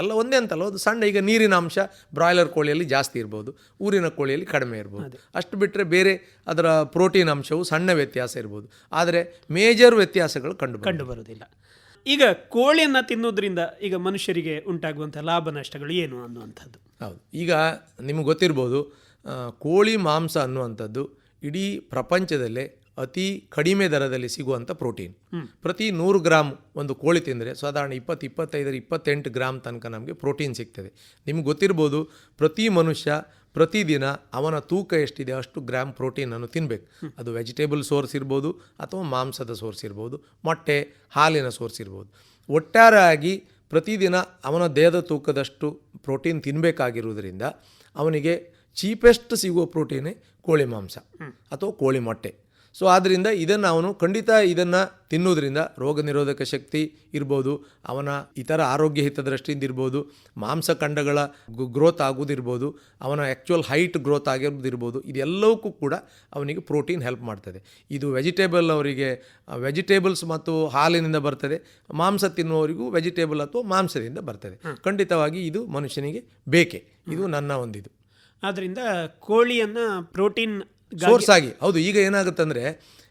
ಎಲ್ಲ ಒಂದೇ ಅಂತಲ್ಲ ಒಂದು ಸಣ್ಣ ಈಗ ನೀರಿನ ಅಂಶ ಬ್ರಾಯ್ಲರ್ ಕೋಳಿಯಲ್ಲಿ ಜಾಸ್ತಿ ಇರ್ಬೋದು ಊರಿನ ಕೋಳಿಯಲ್ಲಿ ಕಡಿಮೆ ಇರ್ಬೋದು. ಅಷ್ಟು ಬಿಟ್ಟರೆ ಬೇರೆ ಅದರ ಪ್ರೋಟೀನ್ ಅಂಶವು ಸಣ್ಣ ವ್ಯತ್ಯಾಸ ಇರ್ಬೋದು. ಆದರೆ ಮೇಜರ್ ವ್ಯತ್ಯಾಸಗಳು ಕಂಡು ಕಂಡು ಬರೋದಿಲ್ಲ ಈಗ ಕೋಳಿಯನ್ನು ತಿನ್ನೋದ್ರಿಂದ ಈಗ ಮನುಷ್ಯರಿಗೆ ಉಂಟಾಗುವಂಥ ಲಾಭ ನಷ್ಟಗಳು ಏನು ಅನ್ನುವಂಥದ್ದು? ಹೌದು. ಈಗ ನಿಮಗೆ ಗೊತ್ತಿರ್ಬೋದು ಕೋಳಿ ಮಾಂಸ ಅನ್ನುವಂಥದ್ದು ಇಡೀ ಪ್ರಪಂಚದಲ್ಲೇ ಅತಿ ಕಡಿಮೆ ದರದಲ್ಲಿ ಸಿಗುವಂಥ ಪ್ರೋಟೀನ್. ಪ್ರತಿ ನೂರು ಗ್ರಾಮ್ ಒಂದು ಕೋಳಿ ತಿಂದರೆ ಸಾಧಾರಣ ಇಪ್ಪತ್ತು ಇಪ್ಪತ್ತೈದರ ಇಪ್ಪತ್ತೆಂಟು ಗ್ರಾಮ್ ತನಕ ನಮಗೆ ಪ್ರೋಟೀನ್ ಸಿಗ್ತದೆ. ನಿಮ್ಗೆ ಗೊತ್ತಿರ್ಬೋದು ಪ್ರತಿ ಮನುಷ್ಯ ಪ್ರತಿದಿನ ಅವನ ತೂಕ ಎಷ್ಟಿದೆ ಅಷ್ಟು ಗ್ರಾಮ್ ಪ್ರೋಟೀನನ್ನು ತಿನ್ನಬೇಕು ಅದು ವೆಜಿಟೇಬಲ್ ಸೋರ್ಸ್ ಇರ್ಬೋದು ಅಥವಾ ಮಾಂಸದ ಸೋರ್ಸ್ ಇರ್ಬೋದು ಮೊಟ್ಟೆ ಹಾಲಿನ ಸೋರ್ಸ್ ಇರ್ಬೋದು. ಒಟ್ಟಾರೆಯಾಗಿ ಪ್ರತಿದಿನ ಅವನ ದೇಹದ ತೂಕದಷ್ಟು ಪ್ರೋಟೀನ್ ತಿನ್ನಬೇಕಾಗಿರುವುದರಿಂದ ಅವನಿಗೆ ಚೀಪೆಸ್ಟ್ ಸಿಗುವ ಪ್ರೋಟೀನೇ ಕೋಳಿ ಮಾಂಸ ಅಥವಾ ಕೋಳಿ ಮೊಟ್ಟೆ. ಸೊ ಆದ್ದರಿಂದ ಇದನ್ನು ಅವನು ಖಂಡಿತ ಇದನ್ನು ತಿನ್ನೋದ್ರಿಂದ ರೋಗ ನಿರೋಧಕ ಶಕ್ತಿ ಇರ್ಬೋದು ಅವನ ಇತರ ಆರೋಗ್ಯ ಹಿತದೃಷ್ಟಿಯಿಂದ ಇರ್ಬೋದು ಮಾಂಸಖಂಡಗಳ ಗ್ರೋತ್ ಆಗೋದಿರ್ಬೋದು ಅವನ ಆ್ಯಕ್ಚುಯಲ್ ಹೈಟ್ ಗ್ರೋತ್ ಆಗಿರೋದಿರ್ಬೋದು ಇದೆಲ್ಲವಕ್ಕೂ ಕೂಡ ಅವನಿಗೆ ಪ್ರೋಟೀನ್ ಹೆಲ್ಪ್ ಮಾಡ್ತದೆ. ಇದು ವೆಜಿಟೇಬಲ್ ಅವರಿಗೆ ವೆಜಿಟೇಬಲ್ಸ್ ಮತ್ತು ಹಾಲಿನಿಂದ ಬರ್ತದೆ ಮಾಂಸ ತಿನ್ನುವವರಿಗೂ ವೆಜಿಟೇಬಲ್ ಅಥವಾ ಮಾಂಸದಿಂದ ಬರ್ತದೆ. ಖಂಡಿತವಾಗಿ ಇದು ಮನುಷ್ಯನಿಗೆ ಬೇಕೆ. ಇದು ನನ್ನ ಒಂದಿದು. ಆದ್ದರಿಂದ ಕೋಳಿಯನ್ನು ಪ್ರೋಟೀನ್ ಸೋರ್ಸ್ ಆಗಿ. ಹೌದು ಈಗ ಏನಾಗುತ್ತಂದರೆ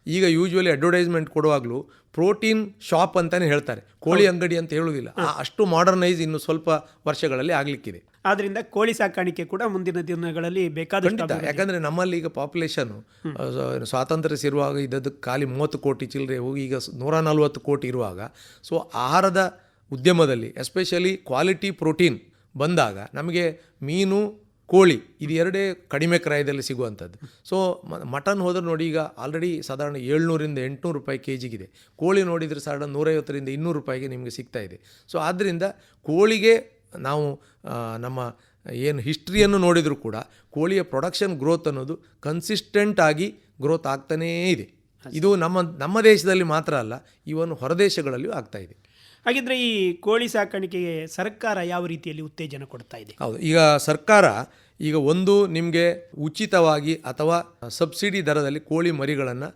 ಈಗ ಯೂಶ್ವಲಿ ಅಡ್ವರ್ಟೈಸ್ಮೆಂಟ್ ಕೊಡುವಾಗಲೂ ಪ್ರೋಟೀನ್ ಶಾಪ್ ಅಂತಲೇ ಹೇಳ್ತಾರೆ. ಕೋಳಿ ಅಂಗಡಿ ಅಂತ ಹೇಳುವುದಿಲ್ಲ. ಅಷ್ಟು ಮಾಡರ್ನೈಸ್ ಇನ್ನು ಸ್ವಲ್ಪ ವರ್ಷಗಳಲ್ಲಿ ಆಗಲಿಕ್ಕಿದೆ. ಆದ್ದರಿಂದ ಕೋಳಿ ಸಾಕಾಣಿಕೆ ಕೂಡ ಮುಂದಿನ ದಿನಗಳಲ್ಲಿ ಬೇಕಾದಷ್ಟು ಯಾಕಂದರೆ ನಮ್ಮಲ್ಲಿ ಈಗ ಪಾಪ್ಯುಲೇಷನ್ನು ಸ್ವಾತಂತ್ರ್ಯ ಸಿರುವಾಗ ಇದ್ದದ್ದು ಖಾಲಿ ಮೂವತ್ತು ಕೋಟಿ ಚಿಲ್ಲರೆ ಹೋಗಿ ಈಗ ನೂರ ನಲ್ವತ್ತು ಕೋಟಿ ಇರುವಾಗ ಸೊ ಆಹಾರದ ಉದ್ಯಮದಲ್ಲಿ ಎಸ್ಪೆಷಲಿ ಕ್ವಾಲಿಟಿ ಪ್ರೋಟೀನ್ ಬಂದಾಗ ನಮಗೆ ಮೀನು ಕೋಳಿ ಇದು ಎರಡೇ ಕಡಿಮೆ ಕ್ರಯದಲ್ಲಿ ಸಿಗುವಂಥದ್ದು. ಸೊ ಮಟನ್ ಹೋದ್ರೆ ನೋಡಿ ಈಗ ಆಲ್ರೆಡಿ ಸಾಧಾರಣ ಏಳ್ನೂರಿಂದ ಎಂಟುನೂರು ರೂಪಾಯಿ ಕೆ ಜಿಗಿದೆ ಕೋಳಿ ನೋಡಿದರೆ ಸಾಧಾರಣ ನೂರೈವತ್ತರಿಂದ ಇನ್ನೂರು ರೂಪಾಯಿಗೆ ನಿಮಗೆ ಸಿಗ್ತಾ ಇದೆ. ಸೊ ಆದ್ದರಿಂದ ಕೋಳಿಗೆ ನಾವು ನಮ್ಮ ಏನು ಹಿಸ್ಟ್ರಿಯನ್ನು ನೋಡಿದರೂ ಕೂಡ ಕೋಳಿಯ ಪ್ರೊಡಕ್ಷನ್ ಗ್ರೋತ್ ಅನ್ನೋದು ಕನ್ಸಿಸ್ಟೆಂಟ್ ಆಗಿ ಗ್ರೋತ್ ಆಗ್ತಾನೇ ಇದೆ. ಇದು ನಮ್ಮ ನಮ್ಮ ದೇಶದಲ್ಲಿ ಮಾತ್ರ ಅಲ್ಲ ಇವನ್ ಹೊರದೇಶಗಳಲ್ಲಿಯೂ ಆಗ್ತಾ ಇದೆ. ಹಾಗಿದ್ರೆ ಈ ಕೋಳಿ ಸಾಕಾಣಿಕೆಗೆ ಸರ್ಕಾರ ಯಾವ ರೀತಿಯಲ್ಲಿ ಉತ್ತೇಜನ ಕೊಡ್ತಾ ಇದೆ? ಹೌದು. ಈಗ ಸರ್ಕಾರ ಈಗ ಒಂದು ನಿಮಗೆ ಉಚಿತವಾಗಿ ಅಥವಾ ಸಬ್ಸಿಡಿ ದರದಲ್ಲಿ ಕೋಳಿ ಮರಿಗಳನ್ನು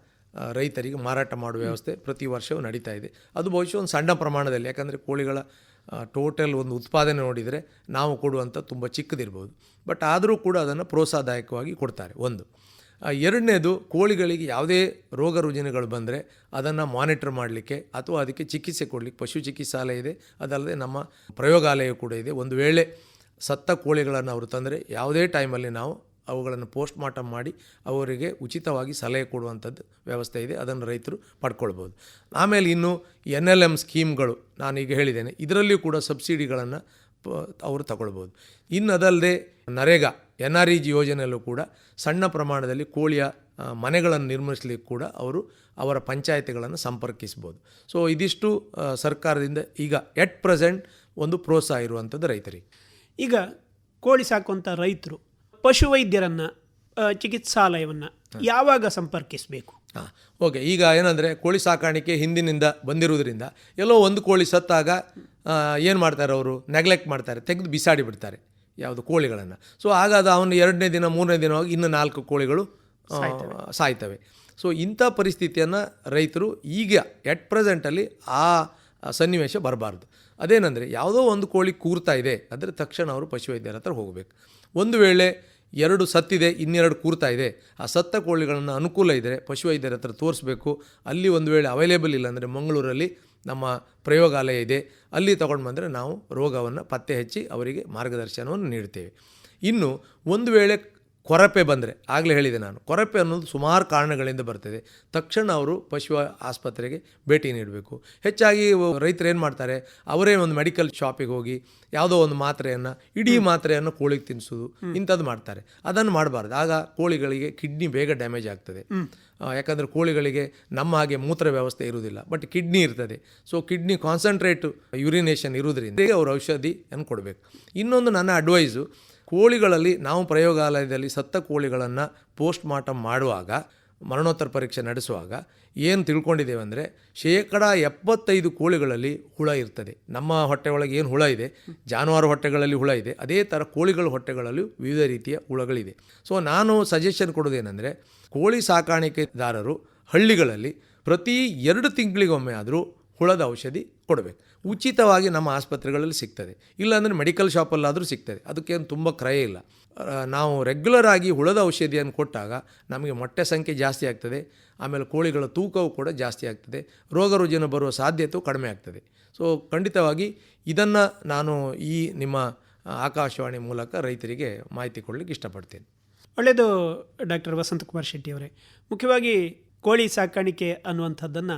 ರೈತರಿಗೆ ಮಾರಾಟ ಮಾಡುವ ವ್ಯವಸ್ಥೆ ಪ್ರತಿ ವರ್ಷವೂ ನಡೀತಾ ಇದೆ. ಅದು ಬಹುಶಃ ಒಂದು ಸಣ್ಣ ಪ್ರಮಾಣದಲ್ಲಿ. ಯಾಕಂದರೆ ಕೋಳಿಗಳ ಟೋಟಲ್ ಒಂದು ಉತ್ಪಾದನೆ ನೋಡಿದರೆ ನಾವು ಕೊಡುವಂಥ ತುಂಬ ಚಿಕ್ಕದಿರ್ಬೋದು. ಬಟ್ ಆದರೂ ಕೂಡ ಅದನ್ನು ಪ್ರೋತ್ಸಾಹದಾಯಕವಾಗಿ ಕೊಡ್ತಾರೆ ಒಂದು. ಎರಡನೇದು ಕೋಳಿಗಳಿಗೆ ಯಾವುದೇ ರೋಗ ರುಜಿನಗಳು ಬಂದರೆ ಅದನ್ನು ಮಾನಿಟರ್ ಮಾಡಲಿಕ್ಕೆ ಅಥವಾ ಅದಕ್ಕೆ ಚಿಕಿತ್ಸೆ ಕೊಡಲಿಕ್ಕೆ, ಪಶು ಚಿಕಿತ್ಸಾಲಯ ಇದೆ. ಅದಲ್ಲದೆ ನಮ್ಮ ಪ್ರಯೋಗಾಲಯ ಕೂಡ ಇದೆ. ಒಂದು ವೇಳೆ ಸತ್ತ ಕೋಳಿಗಳನ್ನು ಅವರು ತಂದರೆ ಯಾವುದೇ ಟೈಮಲ್ಲಿ ನಾವು ಅವುಗಳನ್ನು ಪೋಸ್ಟ್ ಮಾರ್ಟಮ್ ಮಾಡಿ ಅವರಿಗೆ ಉಚಿತವಾಗಿ ಸಲಹೆ ಕೊಡುವಂಥದ್ದು ವ್ಯವಸ್ಥೆ ಇದೆ. ಅದನ್ನು ರೈತರು ಪಡ್ಕೊಳ್ಬೋದು. ಆಮೇಲೆ ಇನ್ನು ಎನ್ ಎಲ್ ಎಂ ಸ್ಕೀಮ್ಗಳು ನಾನೀಗ ಹೇಳಿದ್ದೇನೆ. ಇದರಲ್ಲಿಯೂ ಕೂಡ ಸಬ್ಸಿಡಿಗಳನ್ನು ಪ, ಅವರು ತಗೊಳ್ಬೋದು. ಇನ್ನು ಅದಲ್ಲದೆ NREGA. N R E G ಯೋಜನೆಯಲ್ಲೂ ಕೂಡ ಸಣ್ಣ ಪ್ರಮಾಣದಲ್ಲಿ ಕೋಳಿಯ ಮನೆಗಳನ್ನು ನಿರ್ಮಿಸಲಿಕ್ಕೆ ಕೂಡ ಅವರು ಅವರ ಪಂಚಾಯತಿಗಳನ್ನು ಸಂಪರ್ಕಿಸ್ಬೋದು. ಸೊ ಇದಿಷ್ಟು ಸರ್ಕಾರದಿಂದ ಈಗ ಎಟ್ ಪ್ರೆಸೆಂಟ್ ಒಂದು ಪ್ರೋತ್ಸಾಹ ಇರುವಂಥದ್ದು ರೈತರಿಗೆ. ಈಗ ಕೋಳಿ ಸಾಕುವಂಥ ರೈತರು ಪಶುವೈದ್ಯರನ್ನು ಚಿಕಿತ್ಸಾಲಯವನ್ನು ಯಾವಾಗ ಸಂಪರ್ಕಿಸಬೇಕು? ಹಾಂ ಓಕೆ ಈಗ ಏನಂದರೆ ಕೋಳಿ ಸಾಕಾಣಿಕೆ ಹಿಂದಿನಿಂದ ಬಂದಿರುವುದರಿಂದ ಎಲ್ಲೋ ಒಂದು ಕೋಳಿ ಸತ್ತಾಗ ಏನು ಮಾಡ್ತಾರೆ ಅವರು? ನೆಗ್ಲೆಕ್ಟ್ ಮಾಡ್ತಾರೆ ತೆಗೆದು ಬಿಸಾಡಿ ಬಿಡ್ತಾರೆ. ಯಾವುದು ಕೋಳಿಗಳನ್ನು. ಸೊ ಆಗಾದ ಅವನು ಎರಡನೇ ದಿನ ಮೂರನೇ ದಿನವಾಗಿ ಇನ್ನು ನಾಲ್ಕು ಕೋಳಿಗಳು ಸಾಯ್ತವೆ. ಸೊ ಇಂಥ ಪರಿಸ್ಥಿತಿಯನ್ನು ರೈತರು ಈಗ ಎಟ್ ಪ್ರೆಸೆಂಟಲ್ಲಿ ಆ ಸನ್ನಿವೇಶ ಬರಬಾರ್ದು. ಅದೇನೆಂದರೆ ಯಾವುದೋ ಒಂದು ಕೋಳಿ ಕೂರ್ತಾ ಇದೆ ಅಂದರೆ ತಕ್ಷಣ ಅವರು ಪಶುವೈದ್ಯರ ಹತ್ರ ಹೋಗಬೇಕು. ಒಂದು ವೇಳೆ ಎರಡು ಸತ್ತಿದೆ ಇನ್ನೆರಡು ಕೂರ್ತಾ ಇದೆ ಆ ಸತ್ತ ಕೋಳಿಗಳನ್ನು ಅನುಕೂಲ ಇದ್ದರೆ ಪಶುವೈದ್ಯರ ಹತ್ರ ತೋರಿಸ್ಬೇಕು. ಅಲ್ಲಿ ಒಂದು ವೇಳೆ ಅವೈಲೇಬಲ್ ಇಲ್ಲ ಅಂದರೆ ಮಂಗಳೂರಲ್ಲಿ ನಮ್ಮ ಪ್ರಯೋಗಾಲಯ ಇದೆ. ಅಲ್ಲಿ ತಗೊಂಡು ಬಂದರೆ ನಾವು ರೋಗವನ್ನು ಪತ್ತೆ ಹಚ್ಚಿ ಅವರಿಗೆ ಮಾರ್ಗದರ್ಶನವನ್ನು ನೀಡ್ತೇವೆ. ಇನ್ನು ಒಂದು ವೇಳೆ ಕೊರಪೆ ಬಂದರೆ, ಆಗಲೇ ಹೇಳಿದೆ ನಾನು, ಕೊರಪೆ ಅನ್ನೋದು ಸುಮಾರು ಕಾರಣಗಳಿಂದ ಬರ್ತದೆ. ತಕ್ಷಣ ಅವರು ಪಶು ಆಸ್ಪತ್ರೆಗೆ ಭೇಟಿ ನೀಡಬೇಕು. ಹೆಚ್ಚಾಗಿ ರೈತರು ಏನು ಮಾಡ್ತಾರೆ, ಅವರೇ ಒಂದು ಮೆಡಿಕಲ್ ಶಾಪಿಗೆ ಹೋಗಿ ಯಾವುದೋ ಒಂದು ಮಾತ್ರೆಯನ್ನು, ಇಡೀ ಮಾತ್ರೆಯನ್ನು ಕೋಳಿಗೆ ತಿನ್ನಿಸೋದು, ಇಂಥದ್ದು ಮಾಡ್ತಾರೆ. ಅದನ್ನು ಮಾಡಬಾರ್ದು. ಆಗ ಕೋಳಿಗಳಿಗೆ ಕಿಡ್ನಿ ಬೇಗ ಡ್ಯಾಮೇಜ್ ಆಗ್ತದೆ. ಯಾಕಂದರೆ ಕೋಳಿಗಳಿಗೆ ನಮ್ಮ ಹಾಗೆ ಮೂತ್ರ ವ್ಯವಸ್ಥೆ ಇರುವುದಿಲ್ಲ ಬಟ್ ಕಿಡ್ನಿ ಇರ್ತದೆ. ಸೊ ಕಿಡ್ನಿ ಕಾನ್ಸಂಟ್ರೇಟ್ ಯುರಿನೇಷನ್ ಇರುವುದರಿಂದ ಅವರು ಔಷಧಿಯನ್ನು ಕೊಡಬೇಕು. ಇನ್ನೊಂದು ನನ್ನ ಅಡ್ವೈಸು ಕೋಳಿಗಳಲ್ಲಿ ನಾವು ಪ್ರಯೋಗಾಲಯದಲ್ಲಿ ಸತ್ತ ಕೋಳಿಗಳನ್ನು ಪೋಸ್ಟ್ ಮಾರ್ಟಮ್ ಮಾಡುವಾಗ ಮರಣೋತ್ತರ ಪರೀಕ್ಷೆ ನಡೆಸುವಾಗ ಏನು ತಿಳ್ಕೊಂಡಿದ್ದೇವೆ ಅಂದರೆ ಶೇಕಡ ಎಪ್ಪತ್ತೈದು ಕೋಳಿಗಳಲ್ಲಿ ಹುಳ ಇರ್ತದೆ. ನಮ್ಮ ಹೊಟ್ಟೆ ಒಳಗೆ ಏನು ಹುಳ ಇದೆ? ಜಾನುವಾರು ಹೊಟ್ಟೆಗಳಲ್ಲಿ ಹುಳ ಇದೆ. ಅದೇ ಥರ ಕೋಳಿಗಳ ಹೊಟ್ಟೆಗಳಲ್ಲೂ ವಿವಿಧ ರೀತಿಯ ಹುಳಗಳಿದೆ. ಸೊ ನಾನು ಸಜೆಷನ್ ಕೊಡೋದೇನೆಂದರೆ ಕೋಳಿ ಸಾಕಾಣಿಕೆದಾರರು ಹಳ್ಳಿಗಳಲ್ಲಿ ಪ್ರತಿ ಎರಡು ತಿಂಗಳಿಗೊಮ್ಮೆ ಆದರೂ ಹುಳದ ಔಷಧಿ ಕೊಡಬೇಕು. ಉಚಿತವಾಗಿ ನಮ್ಮ ಆಸ್ಪತ್ರೆಗಳಲ್ಲಿ ಸಿಗ್ತದೆ. ಇಲ್ಲಾಂದರೆ ಮೆಡಿಕಲ್ ಶಾಪಲ್ಲಾದರೂ ಸಿಗ್ತದೆ. ಅದಕ್ಕೇನು ತುಂಬ ಕ್ರಯ ಇಲ್ಲ. ನಾವು ರೆಗ್ಯುಲರ್ ಆಗಿ ಹುಳದ ಔಷಧಿಯನ್ನು ಕೊಟ್ಟಾಗ ನಮಗೆ ಮೊಟ್ಟೆ ಸಂಖ್ಯೆ ಜಾಸ್ತಿ ಆಗ್ತದೆ. ಆಮೇಲೆ ಕೋಳಿಗಳ ತೂಕವು ಕೂಡ ಜಾಸ್ತಿ ಆಗ್ತದೆ. ರೋಗ ರುಜಿನ ಬರುವ ಸಾಧ್ಯತೆಯು ಕಡಿಮೆ ಆಗ್ತದೆ. ಸೊ ಖಂಡಿತವಾಗಿ ಇದನ್ನು ನಾನು ಈ ನಿಮ್ಮ ಆಕಾಶವಾಣಿ ಮೂಲಕ ರೈತರಿಗೆ ಮಾಹಿತಿ ಕೊಡಲಿಕ್ಕೆ ಇಷ್ಟಪಡ್ತೇನೆ. ಒಳ್ಳೆಯದು, ಡಾಕ್ಟರ್ ವಸಂತಕುಮಾರ್ ಶೆಟ್ಟಿ ಅವರೇ ಮುಖ್ಯವಾಗಿ ಕೋಳಿ ಸಾಕಾಣಿಕೆ ಅನ್ನುವಂಥದ್ದನ್ನು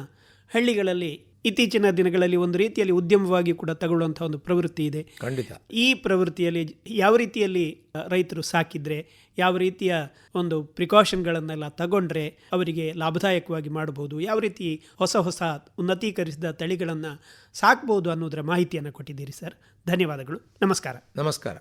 ಹಳ್ಳಿಗಳಲ್ಲಿ ಇತ್ತೀಚಿನ ದಿನಗಳಲ್ಲಿ ಒಂದು ರೀತಿಯಲ್ಲಿ ಉದ್ಯಮವಾಗಿ ಕೂಡ ತಗೊಳ್ಳುವಂಥ ಒಂದು ಪ್ರವೃತ್ತಿ ಇದೆ. ಖಂಡಿತ. ಈ ಪ್ರವೃತ್ತಿಯಲ್ಲಿ ಯಾವ ರೀತಿಯಲ್ಲಿ ರೈತರು ಸಾಕಿದ್ರೆ ಯಾವ ರೀತಿಯ ಒಂದು ಪ್ರಿಕಾಷನ್ಗಳನ್ನೆಲ್ಲ ತಗೊಂಡ್ರೆ ಅವರಿಗೆ ಲಾಭದಾಯಕವಾಗಿ ಮಾಡಬಹುದು ಯಾವ ರೀತಿ ಹೊಸ ಹೊಸ ಉನ್ನತೀಕರಿಸಿದ ತಳಿಗಳನ್ನು ಸಾಕ್ಬೋದು ಅನ್ನೋದರ ಮಾಹಿತಿಯನ್ನು ಕೊಟ್ಟಿದ್ದೀರಿ ಸರ್. ಧನ್ಯವಾದಗಳು. ನಮಸ್ಕಾರ. ನಮಸ್ಕಾರ.